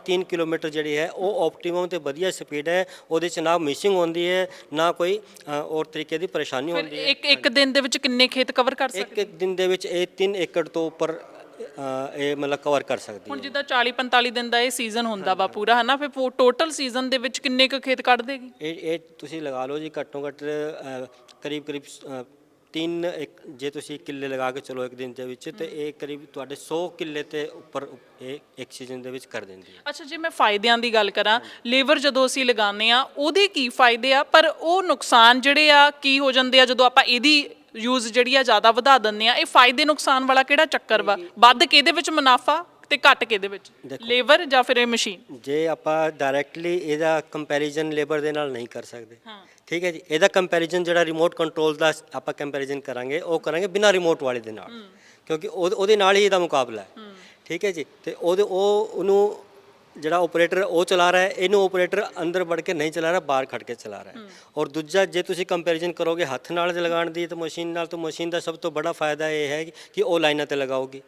2.3 ਕਿਲੋਮੀਟਰ ਜਿਹੜੀ ਹੈ ਉਹ ਆਪਟੀਮਮ ਤੇ ਵਧੀਆ ਸਪੀਡ ਹੈ। ਉਹਦੇ ਚ ਨਾ ਮਿਸਿੰਗ ਹੁੰਦੀ ਹੈ ਨਾ ਕੋਈ ਅ, ਹੋਰ ਤਰੀਕੇ ਦੀ ਪਰੇਸ਼ਾਨੀ ਹੁੰਦੀ ਹੈ। ਇੱਕ ਇੱਕ ਦਿਨ ਦੇ ਵਿੱਚ ਕਿੰਨੇ ਖੇਤ ਕਵਰ ਕਰ ਇੱਕ ਸਕਦੇ ਇੱਕ ਦਿਨ ਦੇ ਵਿੱਚ ਇਹ 3 ਏਕੜ ਤੋਂ ਉੱਪਰ ਅ, ਇਹ ਮਤਲਬ ਕਵਰ ਕਰ ਸਕਦੀ ਹੁਣ ਜਿੱਦਾਂ 40 45 ਦਿਨ ਦਾ ਇਹ ਸੀਜ਼ਨ ਹੁੰਦਾ ਵਾ ਪੂਰਾ ਹਨਾ? ਫਿਰ ਟੋਟਲ ਸੀਜ਼ਨ ਦੇ ਵਿੱਚ ਕਿੰਨੇ ਕੁ ਖੇਤ ਕੱਢ ਦੇਗੀ? ਇਹ ਇਹ ਤੁਸੀਂ ਲਗਾ ਲਓ ਜੀ ਘੱਟੋ ਘੱਟ ਅ, ਕਰੀਬ ਕਰੀਬ ਤਿੰਨ ਇੱਕ ਜੇ ਤੁਸੀਂ ਕਿੱਲੇ ਲਗਾ ਕੇ ਚਲੋ ਇੱਕ ਦਿਨ ਦੇ ਵਿੱਚ ਤੇ ਇਹ ਕਰੀਬ ਤੁਹਾਡੇ 100 ਕਿੱਲੇ ਤੇ ਉੱਪਰ ਇਹ ਇੱਕ ਸੀਜ਼ਨ ਦੇ ਵਿੱਚ ਕਰ ਦਿੰਦੀ ਹੈ। ਅੱਛਾ ਜੇ ਮੈਂ ਫਾਇਦਿਆਂ ਦੀ ਗੱਲ ਕਰਾਂ ਲੇਬਰ ਜਦੋਂ ਅਸੀਂ ਲਗਾਉਂਦੇ ਆ ਉਹਦੇ ਕੀ ਫਾਇਦੇ ਆ? ਪਰ ਉਹ ਨੁਕਸਾਨ ਜਿਹੜੇ ਆ ਕੀ ਹੋ ਜਾਂਦੇ ਆ ਜਦੋਂ ਆਪਾਂ ਇਹਦੀ ਯੂਜ਼ ਜਿਹੜੀ ਆ ਜ਼ਿਆਦਾ ਵਧਾ ਦਿੰਦੇ ਆ ਇਹ ਫਾਇਦੇ ਨੁਕਸਾਨ ਵਾਲਾ ਕਿਹੜਾ ਚੱਕਰ ਵਾ? ਵੱਧ ਕਿਹਦੇ ਵਿੱਚ ਮੁਨਾਫਾ? ਤੇ ਘੱਟ ਕਿਹਦੇ ਵਿੱਚ? ਲੇਬਰ ਜਾਂ ਫਿਰ ਇਹ ਮਸ਼ੀਨ? ਜੇ ਆਪਾਂ ਡਾਇਰੈਕਟਲੀ ਇਹਦਾ ਕੰਪੈਰੀਜ਼ਨ ਲੇਬਰ ਦੇ ਨਾਲ ਨਹੀਂ ਕਰ ਸਕਦੇ। ਠੀਕ ਹੈ ਜੀ? ਇਹਦਾ ਕੰਪੈਰੀਜ਼ਨ ਜਿਹੜਾ ਰਿਮੋਟ ਕੰਟਰੋਲ ਦਾ ਆਪਾਂ ਕੰਪੈਰੀਜ਼ਨ ਕਰਾਂਗੇ ਉਹ ਕਰਾਂਗੇ ਬਿਨਾਂ ਰਿਮੋਟ ਵਾਲੇ ਦੇ ਨਾਲ। ਕਿਉਂਕਿ ਉਹ- ਉਹਦੇ ਨਾਲ ਹੀ ਇਹਦਾ ਮੁਕਾਬਲਾ ਹੈ। ਠੀਕ ਹੈ ਜੀ? ਤੇ ਉਹਦੇ ਉਹ ਉਹਨੂੰ ਜਿਹੜਾ ਆਪਰੇਟਰ ਉਹ ਚਲਾ ਰਿਹਾ ਹੈ ਇਹਨੂੰ ਆਪਰੇਟਰ ਅੰਦਰ ਵੜ ਕੇ ਨਹੀਂ ਚਲਾ ਰਿਹਾ ਬਾਹਰ ਖੜ ਕੇ ਚਲਾ ਰਿਹਾ ਹੈ। ਔਰ ਦੂਜਾ ਜੇ ਤੁਸੀਂ ਕੰਪੈਰੀਜ਼ਨ ਕਰੋਗੇ ਹੱਥ ਨਾਲ ਲਗਾਉਣ ਦੀ ਤਾਂ ਮਸ਼ੀਨ ਨਾਲ ਤਾਂ ਮਸ਼ੀਨ ਦਾ ਸਭ ਤੋਂ ਬੜਾ ਫਾਇਦਾ ਇਹ ਹੈ ਕਿ ਉਹ ਲਾਈਨਾਂ ਤੇ ਲਗਾਓਗੀ।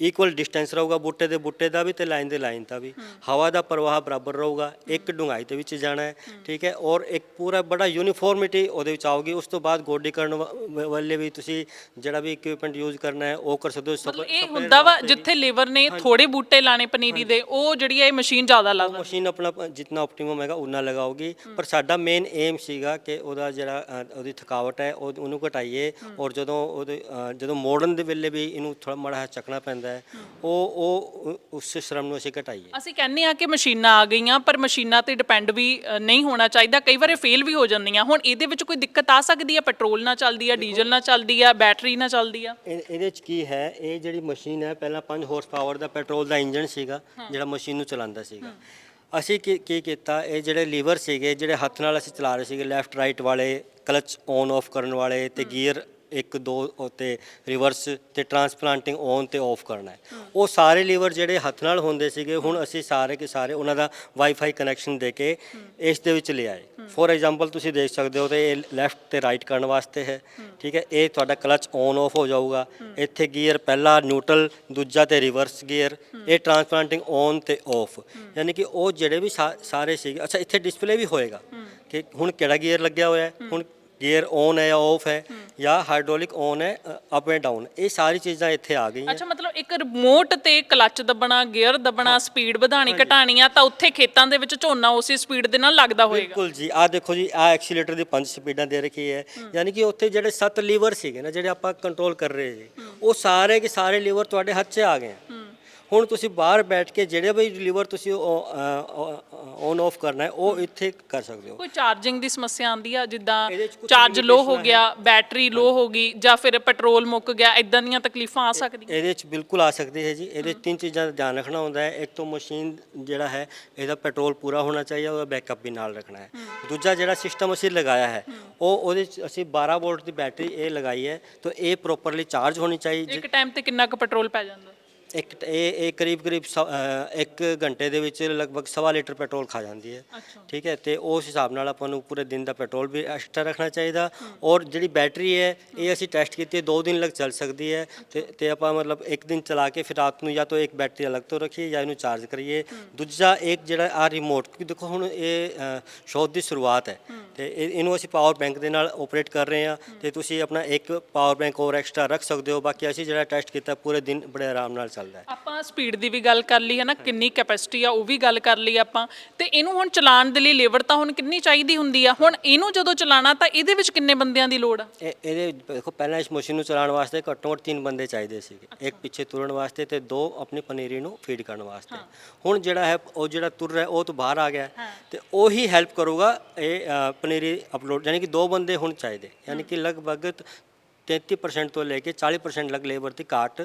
ਇਕੁਅਲ ਡਿਸਟੈਂਸ ਰਹੂਗਾ ਬੂਟੇ ਦੇ ਬੂਟੇ ਦਾ ਵੀ ਤੇ ਲਾਈਨ ਦੇ ਲਾਈਨ ਦਾ ਵੀ। ਹਵਾ ਦਾ ਪ੍ਰਵਾਹ ਬਰਾਬਰ ਰਹੂਗਾ ਇੱਕ ਡੂੰਘਾਈ ਦੇ ਵਿੱਚ ਜਾਣਾ ਹੈ ਠੀਕ ਹੈ। ਔਰ ਇੱਕ ਪੂਰਾ ਬੜਾ ਯੂਨੀਫਾਰਮਿਟੀ ਉਹਦੇ ਵਿੱਚ ਆਊਗੀ। ਉਸ ਤੋਂ ਬਾਅਦ ਗੋਡੀ ਕਰਨ ਵਾਲੇ ਵੀ ਤੁਸੀਂ ਜਿਹੜਾ ਵੀ ਇਕਵਿਪਮੈਂਟ ਯੂਜ਼ ਕਰਨਾ ਹੈ ਉਹ ਕਰ ਸਕਦੇ ਹੋ। ਇਹ ਹੁੰਦਾ ਵਾ। ਜਿੱਥੇ ਲੇਬਰ ਨੇ ਥੋੜੇ ਬੂਟੇ ਲਾਣੇ ਪਨੀਰੀ ਦੇ ਉਹ ਜਿਹੜੀ ਹੈ ਇਹ ਮਸ਼ੀਨ ਜ਼ਿਆਦਾ ਲਾਦਾ ਮਸ਼ੀਨ ਆਪਣਾ ਪ- ਜਿੰਨਾ ਆਪਟੀਮਮ ਹੈਗਾ ਉਨਾ ਲਗਾਓਗੀ। ਪਰ ਸਾਡਾ ਮੇਨ ਏਮ ਸੀਗਾ ਕਿ ਉਹਦਾ ਜਿਹੜਾ ਅ, ਉਹਦੀ ਥਕਾਵਟ ਹੈ ਉਹ ਉਹਨੂੰ ਘਟਾਈਏ। ਔਰ ਜਦੋਂ ਉਹਦੇ ਅ, ਜਦੋਂ ਮੋੜਨ ਦੇ ਵੇਲੇ ਵੀ ਇਹਨੂੰ ਥੋੜਾ ਮਾੜਾ ਚੱਕਣਾ ਪੈਂਦਾ ਹੈ ਉਹ ਉਹ ਉਸ ਸ਼ਰਮ ਨੂੰ ਅਸੀਂ ਘਟਾਈਏ। ਅਸੀਂ ਕਹਿੰਦੇ ਆ ਕਿ ਮਸ਼ੀਨਾਂ ਆ ਗਈਆਂ ਪਰ ਮਸ਼ੀਨਾਂ ਤੇ ਡਿਪੈਂਡ ਵੀ ਅ, ਨਹੀਂ ਹੋਣਾ ਚਾਹੀਦਾ। ਕਈ ਵਾਰ ਫੇਲ ਵੀ ਹੋ ਜਾਂਦੀਆਂ। ਹੁਣ ਇਹਦੇ ਵਿੱਚ ਕੋਈ ਦਿੱਕਤ ਆ ਸਕਦੀ ਹੈ? ਪੈਟਰੋਲ ਨਾਲ ਚੱਲਦੀ ਆ ਡੀਜ਼ਲ ਨਾਲ ਚੱਲਦੀ ਆ ਬੈਟਰੀ ਨਾਲ ਚੱਲਦੀ ਆ ਇਹ- ਇਹਦੇ ਚ ਕੀ ਹੈ? ਇਹ ਜਿਹੜੀ ਮਸ਼ੀਨ ਹੈ ਪਹਿਲਾਂ 5 ਹਾਰਸ ਪਾਵਰ ਦਾ ਪੈਟਰੋਲ ਦਾ ਇੰਜਨ ਸੀਗਾ ਜਿਹੜਾ ਮਸ਼ੀਨ ਨੂੰ ਚਲਾਉਂਦਾ ਸੀਗਾ। ਅਸੀਂ ਕੀ ਕੀ ਕੀਤਾ ਇਹ ਜਿਹੜੇ ਲੀਵਰ ਸੀਗੇ ਜਿਹੜੇ ਹੱਥ ਨਾਲ ਅਸੀਂ ਚਲਾ ਰਹੇ ਸੀਗੇ ਲੈਫਟ ਰਾਈਟ ਵਾਲੇ ਕਲਚ ਔਨ ਆਫ ਕਰਨ ਵਾਲੇ ਤੇ ਗੀਅਰ 1 2 ਉਤੇ ਰਿਵਰਸ ਤੇ ਟਰਾਂਸਪਲਾਂਟਿੰਗ ਔਨ ਤੇ ਆਫ ਕਰਨਾ ਹੈ। ਉਹ ਸਾਰੇ ਲੀਵਰ ਜਿਹੜੇ ਹੱਥ ਨਾਲ ਹੁੰਦੇ ਸੀਗੇ ਹੁਣ ਅਸੀਂ ਸਾਰੇ ਕੇ ਸਾਰੇ ਉਹਨਾਂ ਦਾ ਵਾਈਫਾਈ ਕਨੈਕਸ਼ਨ ਦੇ ਕੇ ਇਸ ਦੇ ਵਿੱਚ ਲੈ ਆਏ। ਫੋਰ ਐਗਜ਼ਾਮਪਲ ਤੁਸੀਂ ਦੇਖ ਸਕਦੇ ਹੋ ਤੇ ਇਹ ਲੈਫਟ ਤੇ ਰਾਈਟ ਕਰਨ ਵਾਸਤੇ ਹੈ, ਠੀਕ ਹੈ? ਇਹ ਤੁਹਾਡਾ ਕਲਚ ਔਨ ਆਫ ਹੋ ਜਾਊਗਾ। ਇੱਥੇ ਗੀਅਰ ਪਹਿਲਾ ਨਿਊਟਰਲ ਦੂਜਾ ਤੇ ਰਿਵਰਸ ਗੀਅਰ ਇਹ ਟਰਾਂਸਪਲਾਂਟਿੰਗ ਔਨ ਤੇ ਆਫ ਯਾਨੀ ਕਿ ਉਹ ਜਿਹੜੇ ਵੀ ਸਾ- ਸਾਰੇ ਸੀਗੇ, ਅੱਛਾ, ਇੱਥੇ ਡਿਸਪਲੇ ਵੀ ਹੋਏਗਾ ਕਿ ਹੁਣ ਕਿਹੜਾ ਗੀਅਰ ਲੱਗਿਆ ਹੋਇਆ ਹੈ? ਹੁਣ ਗੀਅਰ ਔਨ ਹੈ ਜਾਂ ਆਫ ਹੈ ਜਾਂ ਹਾਈਡ੍ਰੋਲਿਕ ਔਨ ਹੈ ਅਪ ਐਂਡ ਡਾਊਨ ਇਹ ਸਾਰੀ ਚੀਜ਼ਾਂ ਇੱਥੇ ਆ ਗਈਆਂ। ਅੱਛਾ ਮਤਲਬ ਇੱਕ ਰਿਮੋਟ ਤੇ ਕਲੱਚ ਦੱਬਣਾ ਗੇਅਰ ਦੱਬਣਾ ਸਪੀਡ ਵਧਾਣੀ ਘਟਾਣੀ ਆ ਤਾਂ ਉੱਥੇ ਖੇਤਾਂ ਦੇ ਵਿੱਚ ਝੋਨਾ ਉਸੇ ਸਪੀਡ ਦੇ ਨਾਲ ਲੱਗਦਾ ਹੋਏਗਾ। ਬਿਲਕੁਲ ਜੀ ਆ ਦੇਖੋ ਜੀ ਆ ਐਕਸੀਲੇਟਰ ਦੀ ਪੰਜ ਸਪੀਡਾਂ ਦੇ ਰੱਖੀ ਹੈ। ਯਾਨੀ ਕਿ ਉੱਥੇ ਜਿਹੜੇ ਸੱਤ ਲੀਵਰ ਸੀਗੇ ਨਾ ਜਿਹੜੇ ਆਪਾਂ ਕੰਟਰੋਲ ਕਰ ਰਹੇ ਜੀ ਉਹ ਸਾਰੇ ਕੇ ਸਾਰੇ ਲੀਵਰ ਤੁਹਾਡੇ ਹੱਥ 'ਚ ਆ ਗਏ। ਆ। ਹੁਣ ਤੁਸੀਂ ਬਾਹਰ ਬੈਠ ਕੇ ਜਿਹੜੇ ਵੀ ਲੀਵਰ ਤੁਸੀਂ ਔਨ ਆਫ ਕਰਨਾ ਹੈ ਉਹ ਇੱਥੇ ਕਰ ਸਕਦੇ ਹੋ। ਕੋਈ ਚਾਰਜਿੰਗ ਦੀ ਸਮੱਸਿਆ ਆਂਦੀ ਆ ਜਿੱਦਾਂ ਚਾਰਜ ਲੋ ਹੋ ਗਿਆ ਬੈਟਰੀ ਲੋ ਹੋ ਗਈ ਜਾਂ ਫਿਰ ਪੈਟਰੋਲ ਮੁੱਕ ਗਿਆ ਇਦਾਂ ਦੀਆਂ ਤਕਲੀਫਾਂ ਆ ਸਕਦੀਆਂ? ਇਹਦੇ 'ਚ ਬਿਲਕੁਲ ਆ ਸਕਦੀ ਹੈ ਜੀ। ਇਹਦੇ ਤਿੰਨ ਚੀਜ਼ਾਂ ਦਾ ਧਿਆਨ ਰੱਖਣਾ ਹੁੰਦਾ ਹੈ। ਇੱਕ ਤਾਂ ਮਸ਼ੀਨ ਜਿਹੜਾ ਹੈ ਇਹਦਾ ਪੈਟਰੋਲ ਪੂਰਾ ਹੋਣਾ ਚਾਹੀਏ ਉਹਦਾ ਬੈਕਅਪ ਵੀ ਨਾਲ ਰੱਖਣਾ ਹੈ। ਦੂਜਾ ਜਿਹੜਾ ਸਿਸਟਮ ਅਸੀਂ ਲਗਾਇਆ ਹੈ ਉਹ ਉਹਦੇ ਅਸੀਂ 12 ਵੋਲਟ ਦੀ ਬੈਟਰੀ ਇਹ ਲਗਾਈ ਹੈ ਤਾਂ ਇਹ ਪ੍ਰੋਪਰਲੀ ਚਾਰਜ ਹੋਣੀ ਚਾਹੀਦੀ ਇੱਕ ਟਾਈਮ ਤੇ ਕਿੰਨਾ ਕੁ ਪੈਟਰੋਲ ਪੈ ਜਾਂਦਾ? ਇੱਕ ਇਹ ਇਹ ਕਰੀਬ ਕਰੀਬ ਇੱਕ ਘੰਟੇ ਦੇ ਵਿੱਚ ਲਗਭਗ ਸਵਾ ਲੀਟਰ ਪੈਟਰੋਲ ਖਾ ਜਾਂਦੀ ਹੈ। ਠੀਕ ਹੈ ਤੇ ਉਸ ਹਿਸਾਬ ਨਾਲ ਆਪਾਂ ਨੂੰ ਪੂਰੇ ਦਿਨ ਦਾ ਪੈਟਰੋਲ ਵੀ ਐਕਸਟਰਾ ਰੱਖਣਾ ਚਾਹੀਦਾ। ਔਰ ਜਿਹੜੀ ਬੈਟਰੀ ਹੈ ਇਹ ਅਸੀਂ ਟੈਸਟ ਕੀਤੀ ਹੈ 2 ਦਿਨ ਲੱਗ ਚੱਲ ਸਕਦੀ ਹੈ। ਤੇ ਤੇ ਆਪਾਂ ਮਤਲਬ ਇੱਕ ਦਿਨ ਚਲਾ ਕੇ ਫਿਰ ਰਾਤ ਨੂੰ ਜਾਂ ਤਾਂ ਇੱਕ ਬੈਟਰੀ ਅਲੱਗ ਤੋਂ ਰੱਖੀਏ ਜਾਂ ਇਹਨੂੰ ਚਾਰਜ ਕਰੀਏ। ਦੂਜਾ ਇੱਕ ਜਿਹੜਾ ਆ ਰਿਮੋਟ ਕਿਉਂਕਿ ਦੇਖੋ ਹੁਣ ਇਹ ਸ਼ੋਧ ਦੀ ਸ਼ੁਰੂਆਤ ਹੈ। ਤੇ ਇਹ- ਇਹਨੂੰ ਅਸੀਂ ਪਾਵਰ ਬੈਂਕ ਦੇ ਨਾਲ ਆਪਰੇਟ ਕਰ ਰਹੇ ਹਾਂ। ਤੇ ਤੁਸੀਂ ਆਪਣਾ ਇੱਕ ਪਾਵਰ ਬੈਂਕ ਹੋਰ ਐਕਸਟਰਾ ਰੱਖ ਸਕਦੇ ਹੋ। ਬਾਕੀ ਅਸੀਂ ਜਿਹੜਾ ਟੈਸਟ ਕੀਤਾ ਪੂਰੇ ਦਿਨ ਬੜੇ ਆਰਾਮ ਨਾਲ ਚੱਲਦਾ ਹੈ। ਆਪਾਂ ਸਪੀਡ ਦੀ ਵੀ ਗੱਲ ਕਰ ਲਈ ਹੈ ਨਾ ਕਿੰਨੀ ਕੈਪੈਸਿਟੀ ਆ ਉਹ ਵੀ ਗੱਲ ਕਰ ਲਈ ਆਪਾਂ। ਤੇ ਇਹਨੂੰ ਹੁਣ ਚਲਾਉਣ ਦੇ ਲਈ ਲੇਬਰ ਤਾਂ ਹੁਣ ਕਿੰਨੀ ਚਾਹੀਦੀ ਹੁੰਦੀ ਆ? ਹੁਣ ਇਹਨੂੰ ਜਦੋਂ ਚਲਾਉਣਾ ਤਾਂ ਇਹਦੇ ਵਿੱਚ ਕਿੰਨੇ ਬੰਦਿਆਂ ਦੀ ਲੋੜ ਆ? ਇਹ ਇਹਦੇ ਦੇਖੋ ਪਹਿਲਾਂ ਇਸ ਮਸ਼ੀਨ ਨੂੰ ਚਲਾਉਣ ਵਾਸਤੇ ਘੱਟੋ ਘੱਟ ਤਿੰਨ ਬੰਦੇ ਚਾਹੀਦੇ ਸੀਗੇ। ਇੱਕ ਪਿੱਛੇ ਤੁਰਨ ਵਾਸਤੇ ਤੇ ਦੋ ਆਪਣੀ ਪਨੀਰੀ ਨੂੰ ਫੀਡ ਕਰਨ ਵਾਸਤੇ। ਹੁਣ ਜਿਹੜਾ ਹੈ ਉਹ ਜਿਹੜਾ ਤੁਰ ਰਿਹਾ ਉਹ ਤੋਂ ਬਾਹਰ ਆ ਗਿਆ। ਹੈ, ਤੇ ਉਹੀ ਹੈਲਪ ਕਰੂਗਾ ਇਹ ਅ, ਪਨੀਰੀ ਅਪਲੋਡ ਯਾਨੀ ਕਿ ਦੋ ਬੰਦੇ ਹੁਣ ਚਾਹੀਦੇ। ਯਾਨੀ ਕਿ ਲਗਭਗ 33% ਤੋਂ ਲੈ ਕੇ 40% ਲਗ ਲੇਬਰ ਦੀ ਘਾਟ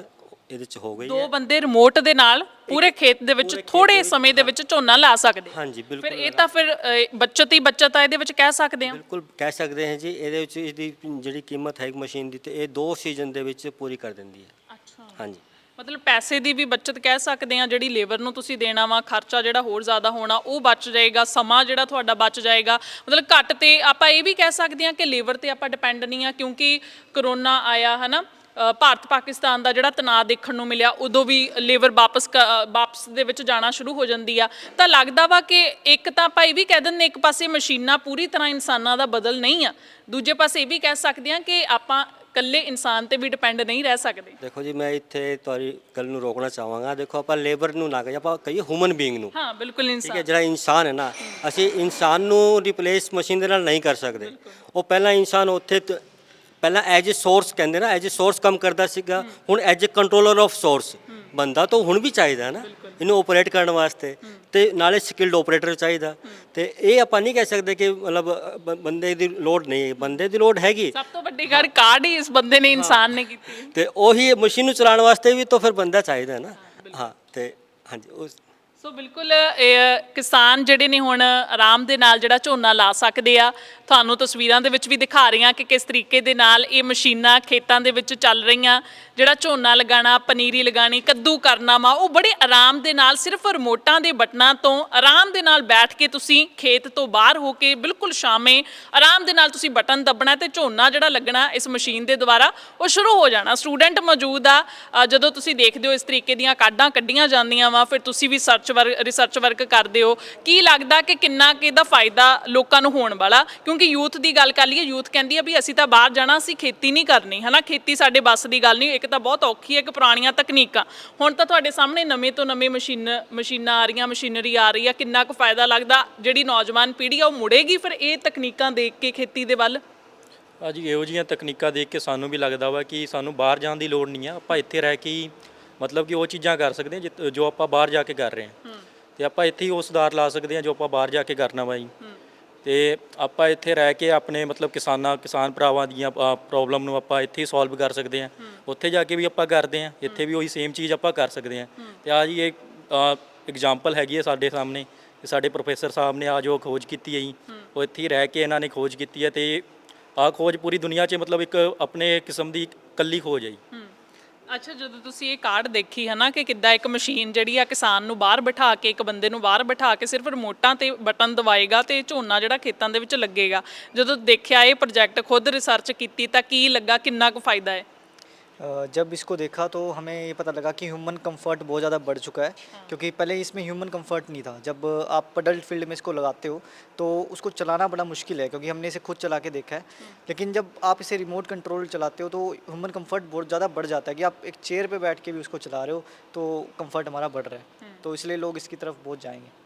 ਇਹਦੇ ਚ ਹੋ ਗਈ ਦੋ ਹੈ। ਬੰਦੇ ਰਿਮੋਟ ਦੇ ਨਾਲ ਪੂਰੇ ਖੇਤ ਦੇ ਵਿੱਚ ਥੋੜੇ ਸਮੇਂ ਦੇ ਵਿੱਚ ਝੋਨਾ ਲਾ ਸਕਦੇ ਆ। ਹਾਂਜੀ ਫਿਰ ਬਿਲਕੁਲ ਇਹ ਤਾਂ ਫਿਰ ਅ, ਬੱਚਤ ਹੀ ਬੱਚਤ ਆ ਇਹਦੇ ਵਿੱਚ ਕਹਿ ਸਕਦੇ ਆ। ਬਿਲਕੁਲ ਕਹਿ ਸਕਦੇ ਹਾਂ ਜੀ ਇਹਦੇ ਵਿੱਚ ਇਹਦੀ ਜਿਹੜੀ ਕੀਮਤ ਹੈ ਮਸ਼ੀਨ ਦੀ ਤੇ ਇਹ ਦੋ ਸੀਜ਼ਨ ਦੇ ਵਿੱਚ ਪੂਰੀ ਕਰ ਦਿੰਦੀ ਹੈ। ਅੱਛਾ। ਹਾਂਜੀ। ਮਤਲਬ ਪੈਸੇ ਦੀ ਵੀ ਬੱਚਤ ਕਹਿ ਸਕਦੇ ਆ ਜਿਹੜੀ ਲੇਬਰ ਨੂੰ ਤੁਸੀਂ ਦੇਣਾ ਵਾ ਖਰਚਾ ਜਿਹੜਾ ਹੋਰ ਜ਼ਿਆਦਾ ਹੋਣਾ ਉਹ ਬਚ ਜਾਏਗਾ ਸਮਾਂ ਜਿਹੜਾ ਤੁਹਾਡਾ ਬਚ ਜਾਏਗਾ। ਮਤਲਬ ਘੱਟ ਤੇ ਆਪਾਂ ਇਹ ਵੀ ਕਹਿ ਸਕਦੇ ਆ ਕਿ ਲੇਬਰ ਤੇ ਆਪਾਂ ਡਿਪੈਂਡ ਨਹੀਂ ਆ ਕਿਉਂਕਿ ਕਰੋਨਾ ਆਇਆ ਹਨਾ? ਭਾਰਤ ਪਾਕਿਸਤਾਨ ਦਾ ਜਿਹੜਾ ਤਣਾਅ ਦੇਖਣ ਨੂੰ ਮਿਲਿਆ ਉਦੋਂ ਵੀ ਲੇਬਰ ਵਾਪਸ ਵਾਪਸ ਦੇ ਵਿੱਚ ਜਾਣਾ ਸ਼ੁਰੂ ਹੋ ਜਾਂਦੀ ਆ। ਤਾਂ ਲੱਗਦਾ ਵਾ ਕਿ ਇੱਕ ਤਾਂ ਇਹ ਵੀ ਕਹਿ ਦਿੰਦੇ ਇੱਕ ਪਾਸੇ ਮਸ਼ੀਨਾਂ ਪੂਰੀ ਤਰ੍ਹਾਂ ਇਨਸਾਨਾਂ ਦਾ ਬਦਲ ਨਹੀਂ ਆ ਦੂਜੇ ਪਾਸੇ ਇਹ ਵੀ ਕਹਿ ਸਕਦੇ ਆ ਕਿ ਆਪਾਂ ਇਕੱਲੇ ਇਨਸਾਨ ਤੇ ਵੀ ਡਿਪੈਂਡ ਨਹੀਂ ਰਹਿ ਸਕਦੇ। ਦੇਖੋ ਜੀ ਮੈਂ ਇੱਥੇ ਤੁਹਾਡੀ ਗੱਲ ਨੂੰ ਰੋਕਣਾ ਚਾਹਾਂਗਾ। ਦੇਖੋ ਆਪਾਂ ਲੇਬਰ ਨੂੰ ਨਾ ਕਹੀਏ ਆਪਾਂ ਕਹੀਏ ਹਿਊਮਨ ਬੀਇੰਗ ਨੂੰ। ਹਾਂ ਬਿਲਕੁਲ ਠੀਕ ਇਨਸਾਨ। ਹੈ ਜਿਹੜਾ ਇਨਸਾਨ ਹੈ ਨਾ ਅਸੀਂ ਇਨਸਾਨ ਨੂੰ ਰਿਪਲੇਸ ਮਸ਼ੀਨ ਦੇ ਨਾਲ ਨਹੀਂ ਕਰ ਸਕਦੇ। ਉਹ ਪਹਿਲਾਂ ਇਨਸਾਨ ਉੱਥੇ ਪਹਿਲਾਂ ਐਜ ਅ ਸੋਰਸ ਕਹਿੰਦੇ ਨਾ ਐਜ ਅ ਸੋਰਸ ਕੰਮ ਕਰਦਾ ਸੀਗਾ ਹੁਣ as a controller of source ਬੰਦਾ ਤਾਂ ਹੁਣ ਵੀ ਚਾਹੀਦਾ ਨਾ ਇਹਨੂੰ ਆਪਰੇਟ ਕਰਨ ਵਾਸਤੇ ਤੇ ਨਾਲੇ ਸਕਿਲਡ ਆਪਰੇਟਰ ਚਾਹੀਦਾ ਤੇ ਇਹ ਆਪਾਂ ਨਹੀਂ ਕਹਿ ਸਕਦੇ ਕਿ ਮਤਲਬ ਬੰਦੇ ਦੀ ਲੋੜ ਨਹੀਂ ਹੈ ਬੰਦੇ ਦੀ ਲੋੜ ਹੈਗੀ। ਸਭ ਤੋਂ ਵੱਡੀ ਗੱਲ ਕਾਢ ਹੀ ਇਸ ਬੰਦੇ ਨੇ ਇਨਸਾਨ ਨੇ ਕੀਤੀ। ਤੇ ਉਹੀ ਮਸ਼ੀਨ ਨੂੰ ਚਲਾਉਣ ਵਾਸਤੇ ਵੀ ਤਾਂ ਫਿਰ ਬੰਦਾ ਚਾਹੀਦਾ ਨਾ। ਹਾਂ ਤੇ ਹਾਂਜੀ ਉਸ ਸੋ ਬਿਲਕੁਲ, ਇਹ ਕਿਸਾਨ ਜਿਹੜੇ ਨੇ ਹੁਣ ਆਰਾਮ ਦੇ ਨਾਲ ਜਿਹੜਾ ਝੋਨਾ ਲਾ ਸਕਦੇ ਆ, ਤੁਹਾਨੂੰ ਤਸਵੀਰਾਂ ਦੇ ਵਿੱਚ ਵੀ ਦਿਖਾ ਰਹੀਆਂ ਕਿ ਕਿਸ ਤਰੀਕੇ ਦੇ ਨਾਲ ਇਹ ਮਸ਼ੀਨਾਂ ਖੇਤਾਂ ਦੇ ਵਿੱਚ ਚੱਲ ਰਹੀਆਂ ਜਿਹੜਾ ਝੋਨਾ ਲਗਾਣਾ ਪਨੀਰੀ ਲਗਾਣੀ ਕੱਦੂ ਕਰਨਾ ਵਾ ਉਹ ਬੜੇ ਆਰਾਮ ਦੇ ਨਾਲ ਸਿਰਫ ਰਿਮੋਟਾਂ ਦੇ ਬਟਨਾਂ ਤੋਂ ਆਰਾਮ ਦੇ ਨਾਲ ਬੈਠ ਕੇ ਤੁਸੀਂ ਖੇਤ ਤੋਂ ਬਾਹਰ ਹੋ ਕੇ ਬਿਲਕੁਲ ਸ਼ਾਮੇ ਆਰਾਮ ਦੇ ਨਾਲ ਤੁਸੀਂ ਬਟਨ ਦੱਬਣਾ ਤੇ ਝੋਨਾ ਜਿਹੜਾ ਲੱਗਣਾ ਇਸ ਮਸ਼ੀਨ ਦੇ ਦੁਆਰਾ ਉਹ ਸ਼ੁਰੂ ਹੋ ਜਾਣਾ। ਸਟੂਡੈਂਟ ਮੌਜੂਦ ਆ ਅ, ਜਦੋਂ ਤੁਸੀਂ ਦੇਖਦੇ ਹੋ ਇਸ ਤਰੀਕੇ ਦੀਆਂ ਕਾਢਾਂ ਕੱਢੀਆਂ ਜਾਂਦੀਆਂ ਵਾ ਫਿਰ ਤੁਸੀਂ ਵੀ ਸਰਚ ਵਰਕ ਰਿਸਰਚ ਵਰਕ ਕਰਦੇ ਹੋ। ਕੀ ਲੱਗਦਾ ਕਿ ਕਿੰਨਾ ਕਿ ਇਹਦਾ ਫਾਇਦਾ ਲੋਕਾਂ ਨੂੰ ਹੋਣ ਵਾਲਾ? ਕਿਉਂਕਿ ਯੂਥ ਦੀ ਗੱਲ ਕਰ ਲਈਏ ਯੂਥ ਕਹਿੰਦੀ ਆ ਵੀ ਅਸੀਂ ਤਾਂ ਬਾਹਰ ਜਾਣਾ ਅਸੀਂ ਖੇਤੀ ਨਹੀਂ ਕਰਨੀ ਹਨਾ? ਖੇਤੀ ਸਾਡੇ ਬੱਸ ਦੀ ਗੱਲ ਨਹੀਂ ਇੱਕ ਤਾਂ ਬਹੁਤ ਔਖੀ ਹੈ ਕਿ ਪੁਰਾਣੀਆਂ ਤਕਨੀਕਾਂ। ਹੁਣ ਤਾਂ ਤੁਹਾਡੇ ਸਾਹਮਣੇ ਨਵੇਂ ਤੋਂ ਨਵੇਂ ਮਸ਼ੀਨ ਮਸ਼ੀਨਾਂ ਆ ਰਹੀਆਂ ਮਸ਼ੀਨਰੀ ਆ ਰਹੀ ਆ ਕਿੰਨਾ ਕੁ ਫਾਇਦਾ ਲੱਗਦਾ? ਜਿਹੜੀ ਨੌਜਵਾਨ ਪੀੜ੍ਹੀ ਆ ਉਹ ਮੁੜੇਗੀ ਫਿਰ ਇਹ ਤਕਨੀਕਾਂ ਦੇਖ ਕੇ ਖੇਤੀ ਦੇ ਵੱਲ? ਅੱਜ ਇਹੋ ਜਿਹੀਆਂ ਤਕਨੀਕਾਂ ਦੇਖ ਕੇ ਸਾਨੂੰ ਵੀ ਲੱਗਦਾ ਵਾ ਕਿ ਸਾਨੂੰ ਬਾਹਰ ਜਾਣ ਦੀ ਲੋੜ ਨਹੀਂ ਆ। ਆਪਾਂ ਇੱਥੇ ਰਹਿ ਕੇ ਹੀ ਮਤਲਬ ਕਿ ਉਹ ਚੀਜ਼ਾਂ ਕਰ ਸਕਦੇ ਹਾਂ ਜਿ- ਜੋ ਆਪਾਂ ਬਾਹਰ ਜਾ ਕੇ ਕਰ ਰਹੇ ਹਾਂ। ਤੇ ਆਪਾਂ ਇੱਥੇ ਹੀ ਉਹ ਸੁਧਾਰ ਲਾ ਸਕਦੇ ਹਾਂ ਜੋ ਆਪਾਂ ਬਾਹਰ ਜਾ ਕੇ ਕਰਨਾ ਵਾ ਜੀ। ਤੇ ਆਪਾਂ ਇੱਥੇ ਰਹਿ ਕੇ ਆਪਣੇ ਮਤਲਬ ਕਿਸਾਨਾਂ ਕਿਸਾਨ ਭਰਾਵਾਂ ਦੀਆਂ ਪ੍ਰੋਬਲਮ ਨੂੰ ਆਪਾਂ ਇੱਥੇ ਹੀ ਸੋਲਵ ਕਰ ਸਕਦੇ ਹਾਂ। ਉੱਥੇ ਜਾ ਕੇ ਵੀ ਆਪਾਂ ਕਰਦੇ ਹਾਂ। ਇੱਥੇ ਵੀ ਉਹੀ ਸੇਮ ਚੀਜ਼ ਆਪਾਂ ਕਰ ਸਕਦੇ ਹਾਂ। ਤੇ ਆ ਜੀ ਇੱਕ ਐਗਜ਼ਾਮਪਲ ਹੈਗੀ ਹੈ ਸਾਡੇ ਸਾਹਮਣੇ। ਕਿ ਸਾਡੇ ਪ੍ਰੋਫੈਸਰ ਸਾਹਿਬ ਨੇ ਆ ਜੋ ਖੋਜ ਕੀਤੀ ਹੈ ਜੀ ਉਹ ਇੱਥੇ ਹੀ ਰਹਿ ਕੇ ਇਹਨਾਂ ਨੇ ਖੋਜ ਕੀਤੀ ਹੈ ਤੇ ਆ ਖੋਜ ਪੂਰੀ ਦੁਨੀਆ 'ਚ ਮਤਲਬ ਇੱਕ ਆਪਣੇ ਕਿਸਮ ਦੀ ਇਕੱਲੀ ਖੋਜ ਹੈ ਜੀ। ਅੱਛਾ, ਜਦੋਂ ਤੁਸੀਂ ਇਹ ਕਾਰਡ ਦੇਖੀ ਹੈ ਨਾ ਕਿ ਕਿੱਦਾਂ ਇੱਕ ਮਸ਼ੀਨ ਜਿਹੜੀ ਆ ਕਿਸਾਨ ਨੂੰ ਬਾਹਰ ਬਿਠਾ ਕੇ, ਇੱਕ ਬੰਦੇ ਨੂੰ ਬਾਹਰ ਬਿਠਾ ਕੇ ਸਿਰਫ ਰਿਮੋਟਾਂ ਤੇ ਬਟਨ ਦਬਾਏਗਾ ਤੇ ਝੋਨਾ ਜਿਹੜਾ ਖੇਤਾਂ ਦੇ ਵਿੱਚ ਲੱਗੇਗਾ। ਜਦੋਂ ਦੇਖਿਆ ਇਹ ਪ੍ਰੋਜੈਕਟ ਖੁਦ ਰਿਸਰਚ ਕੀਤੀ ਤਾਂ ਕੀ ਲੱਗਾ, ਕਿੰਨਾ ਕੁ ਫਾਇਦਾ ਹੈ? जब इसको देखा तो हमें ये पता लगा कि ह्यूमन कंफर्ट बहुत ज़्यादा बढ़ चुका है क्योंकि पहले इसमें ह्यूमन कंफर्ट नहीं था जब आप अडल्ट फील्ड में इसको लगाते हो तो उसको चलाना बड़ा मुश्किल है क्योंकि हमने इसे खुद चला के देखा है लेकिन जब आप इसे रिमोट कंट्रोल चलाते हो तो ह्यूमन कंफर्ट बहुत ज़्यादा बढ़ जाता है कि आप एक चेयर पे बैठ के भी उसको चला रहे हो तो कंफर्ट हमारा बढ़ रहा है तो इसलिए लोग इसकी तरफ बहुत जाएंगे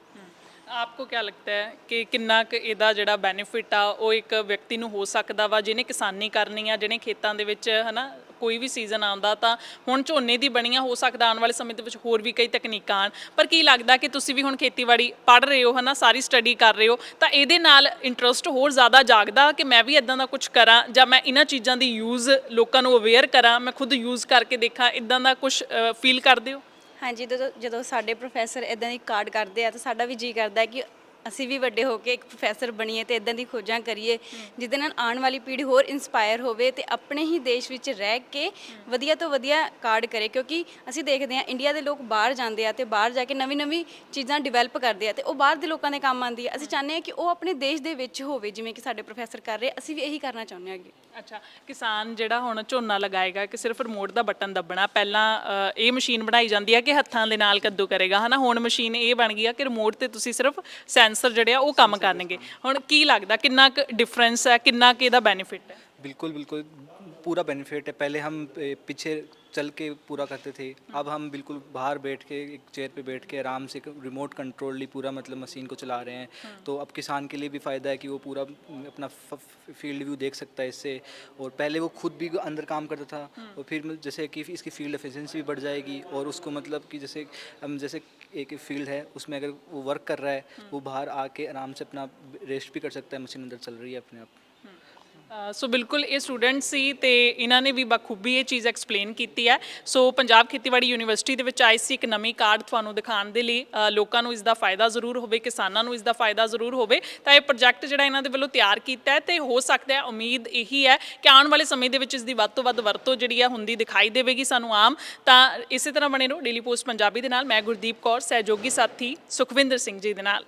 ਆਪਕੋ ਕੀ ਲੱਗਦਾ ਹੈ ਕਿ ਕਿੰਨਾ ਕੁ ਇਹਦਾ ਜਿਹੜਾ ਬੈਨੀਫਿਟ ਆ ਉਹ ਇੱਕ ਵਿਅਕਤੀ ਨੂੰ ਹੋ ਸਕਦਾ ਵਾ ਜਿਹਨੇ ਕਿਸਾਨੀ ਕਰਨੀ ਆ ਜਿਹਨੇ ਖੇਤਾਂ ਦੇ ਵਿੱਚ ਹਨਾ ਕੋਈ ਵੀ ਸੀਜ਼ਨ ਆਉਂਦਾ ਤਾਂ ਹੁਣ ਝੋਨੇ ਦੀ ਬਣੀਆਂ ਹੋ ਸਕਦਾ, ਆਉਣ ਵਾਲੇ ਸਮੇਂ ਦੇ ਵਿੱਚ ਹੋਰ ਵੀ ਕਈ ਤਕਨੀਕਾਂ ਆਉਣ। ਪਰ ਕੀ ਲੱਗਦਾ ਕਿ ਤੁਸੀਂ ਵੀ ਹੁਣ ਖੇਤੀਬਾੜੀ ਪੜ੍ਹ ਰਹੇ ਹੋ, ਹਨਾ, ਸਾਰੀ ਸਟੱਡੀ ਕਰ ਰਹੇ ਹੋ, ਤਾਂ ਇਹਦੇ ਨਾਲ ਇੰਟਰਸਟ ਹੋਰ ਜ਼ਿਆਦਾ ਜਾਗਦਾ ਕਿ ਮੈਂ ਵੀ ਇਦਾਂ ਦਾ ਕੁਝ ਕਰਾਂ ਜਾਂ ਮੈਂ ਇਹਨਾਂ ਚੀਜ਼ਾਂ ਦੀ ਯੂਜ਼ ਲੋਕਾਂ ਨੂੰ ਅਵੇਅਰ ਕਰਾਂ, ਮੈਂ ਖੁਦ ਯੂਜ਼ ਕਰਕੇ ਦੇਖਾਂ ਇਦਾਂ ਦਾ ਕੁਝ ਫੀਲ ਕਰਦੇ ਹੋ? ਹਾਂਜੀ, ਜਦੋਂ ਜਦੋਂ ਸਾਡੇ ਪ੍ਰੋਫੈਸਰ ਇਦਾਂ ਦੀ ਕਾਰਡ ਕਰਦੇ ਆ ਤਾਂ ਸਾਡਾ ਵੀ ਜੀ ਕਰਦਾ ਕਿ ਅਸੀਂ ਵੀ ਵੱਡੇ ਹੋ ਕੇ ਇੱਕ ਪ੍ਰੋਫੈਸਰ ਬਣੀਏ ਤੇ ਇਦਾਂ ਦੀ ਖੋਜਾਂ ਕਰੀਏ, ਜਿਹਦੇ ਨਾਲ ਆਉਣ ਵਾਲੀ ਪੀੜ੍ਹੀ ਹੋਰ ਇਨਸਪਾਇਰ ਹੋਵੇ ਤੇ ਆਪਣੇ ਹੀ ਦੇਸ਼ ਵਿੱਚ ਰਹਿ ਕੇ ਵਧੀਆ ਤੋਂ ਵਧੀਆ ਕਾਰਡ ਕਰੇ, ਕਿਉਂਕਿ ਅਸੀਂ ਦੇਖਦੇ ਹਾਂ ਇੰਡੀਆ ਦੇ ਲੋਕ ਬਾਹਰ ਜਾਂਦੇ ਆ ਤੇ ਬਾਹਰ ਜਾ ਕੇ ਨਵੀਂ ਨਵੀਂ ਚੀਜ਼ਾਂ ਡਿਵੈਲਪ ਕਰਦੇ ਆ ਤੇ ਉਹ ਬਾਹਰ ਦੇ ਲੋਕਾਂ ਦੇ ਕੰਮ ਆਉਂਦੀ ਆ। ਅਸੀਂ ਚਾਹੁੰਦੇ ਹਾਂ ਕਿ ਉਹ ਆਪਣੇ ਦੇਸ਼ ਦੇ ਵਿੱਚ ਹੋਵੇ, ਜਿਵੇਂ ਕਿ ਸਾਡੇ ਪ੍ਰੋਫੈਸਰ ਕਰ ਰਹੇ ਅਸੀਂ ਵੀ ਇਹੀ ਕਰਨਾ ਚਾਹੁੰਦੇ ਹਾਂ ਅੱਗੇ। ਅੱਛਾ, ਕਿਸਾਨ ਜਿਹੜਾ ਹੁਣ ਝੋਨਾ ਲਗਾਏਗਾ ਕਿ ਸਿਰਫ ਰਿਮੋਟ ਦਾ ਬਟਨ ਦੱਬਣਾ, ਪਹਿਲਾਂ ਇਹ ਮਸ਼ੀਨ ਬਣਾਈ ਜਾਂਦੀ ਹੈ ਕਿ ਹੱਥਾਂ ਦੇ ਨਾਲ ਕੱਦੂ ਕਰੇਗਾ, ਹਨਾ? ਹੁਣ ਮਸ਼ੀਨ ਇਹ ਬਣ ਗਈ ਆ ਕਿ ਰਿਮੋਟ ਤੇ ਤੁਸੀਂ ਸਿਰਫ ਸੈਂਸਰ ਜਿਹੜੇ ਆ ਉਹ ਕੰਮ ਕਰਨਗੇ ਹੁਣ ਕੀ ਲੱਗਦਾ ਕਿੰਨਾ ਕੁ ਡਿਫਰੈਂਸ ਹੈ ਕਿੰਨਾ ਕੁ ਇਹਦਾ ਬੈਨੀਫਿਟ ਹੈ बिल्कुल बिल्कुल पूरा बेनिफिट है पहले हम ए, पीछे चल के पूरा करते थे अब हम बिल्कुल बाहर बैठ के एक चेयर पे बैठ के आराम से रिमोट कंट्रोल पूरा मतलब मशीन को चला रहे हैं तो अब किसान के लिए भी फ़ायदा है कि वो पूरा अपना फील्ड व्यू देख सकता है इससे और पहले वो खुद भी अंदर काम करता था और फिर मतलब जैसे कि इसकी फील्ड एफिशिएंसी भी बढ़ जाएगी और उसको मतलब कि जैसे हम जैसे एक फील्ड है उसमें अगर वो वर्क कर रहा है वो बाहर आके आराम से अपना रेस्ट भी कर सकता है मशीन अंदर चल रही है अपने आप ਅ, ਸੋ ਬਿਲਕੁਲ ਇਹ ਸਟੂਡੈਂਟ ਸੀ ਤੇ ਇਹਨਾਂ ਨੇ ਵੀ ਬਖੂਬੀ ਇਹ ਚੀਜ਼ ਐਕਸਪਲੇਨ ਕੀਤੀ ਹੈ। ਸੋ ਪੰਜਾਬ ਖੇਤੀਬਾੜੀ ਯੂਨੀਵਰਸਿਟੀ ਦੇ ਵਿੱਚ ਆਈ ਸੀ ਇੱਕ ਨਵੀਂ ਕਾਰਡ ਤੁਹਾਨੂੰ ਦਿਖਾਉਣ ਦੇ ਲਈ। ਲੋਕਾਂ ਨੂੰ ਇਸ ਦਾ ਫਾਇਦਾ ਜ਼ਰੂਰ ਹੋਵੇ, ਕਿਸਾਨਾਂ ਨੂੰ ਇਸ ਦਾ ਫਾਇਦਾ ਜ਼ਰੂਰ ਹੋਵੇ। ਤਾਂ ਇਹ ਪ੍ਰੋਜੈਕਟ ਜਿਹੜਾ ਇਹਨਾਂ ਦੇ ਵੱਲੋਂ ਤਿਆਰ ਕੀਤਾ ਹੈ ਤੇ ਹੋ ਸਕਦਾ ਹੈ, ਉਮੀਦ ਇਹੀ ਹੈ ਕਿ ਆਉਣ ਵਾਲੇ ਸਮੇਂ ਦੇ ਵਿੱਚ ਇਸ ਦੀ ਵੱਧ ਤੋਂ ਵੱਧ ਵਰਤੋਂ ਜਿਹੜੀ ਆ ਹੁੰਦੀ ਦਿਖਾਈ ਦੇਵੇਗੀ ਸਾਨੂੰ ਆਮ। ਤਾਂ ਇਸੇ ਤਰ੍ਹਾਂ ਬਣੇ ਰਹੋ ਡੇਲੀ ਪੋਸਟ ਪੰਜਾਬੀ ਦੇ ਨਾਲ। ਮੈਂ ਗੁਰਦੀਪ ਕੌਰ, ਸਹਿਯੋਗੀ ਸਾਥੀ ਸੁਖਵਿੰਦਰ ਸਿੰਘ ਜੀ ਦੇ ਨਾਲ।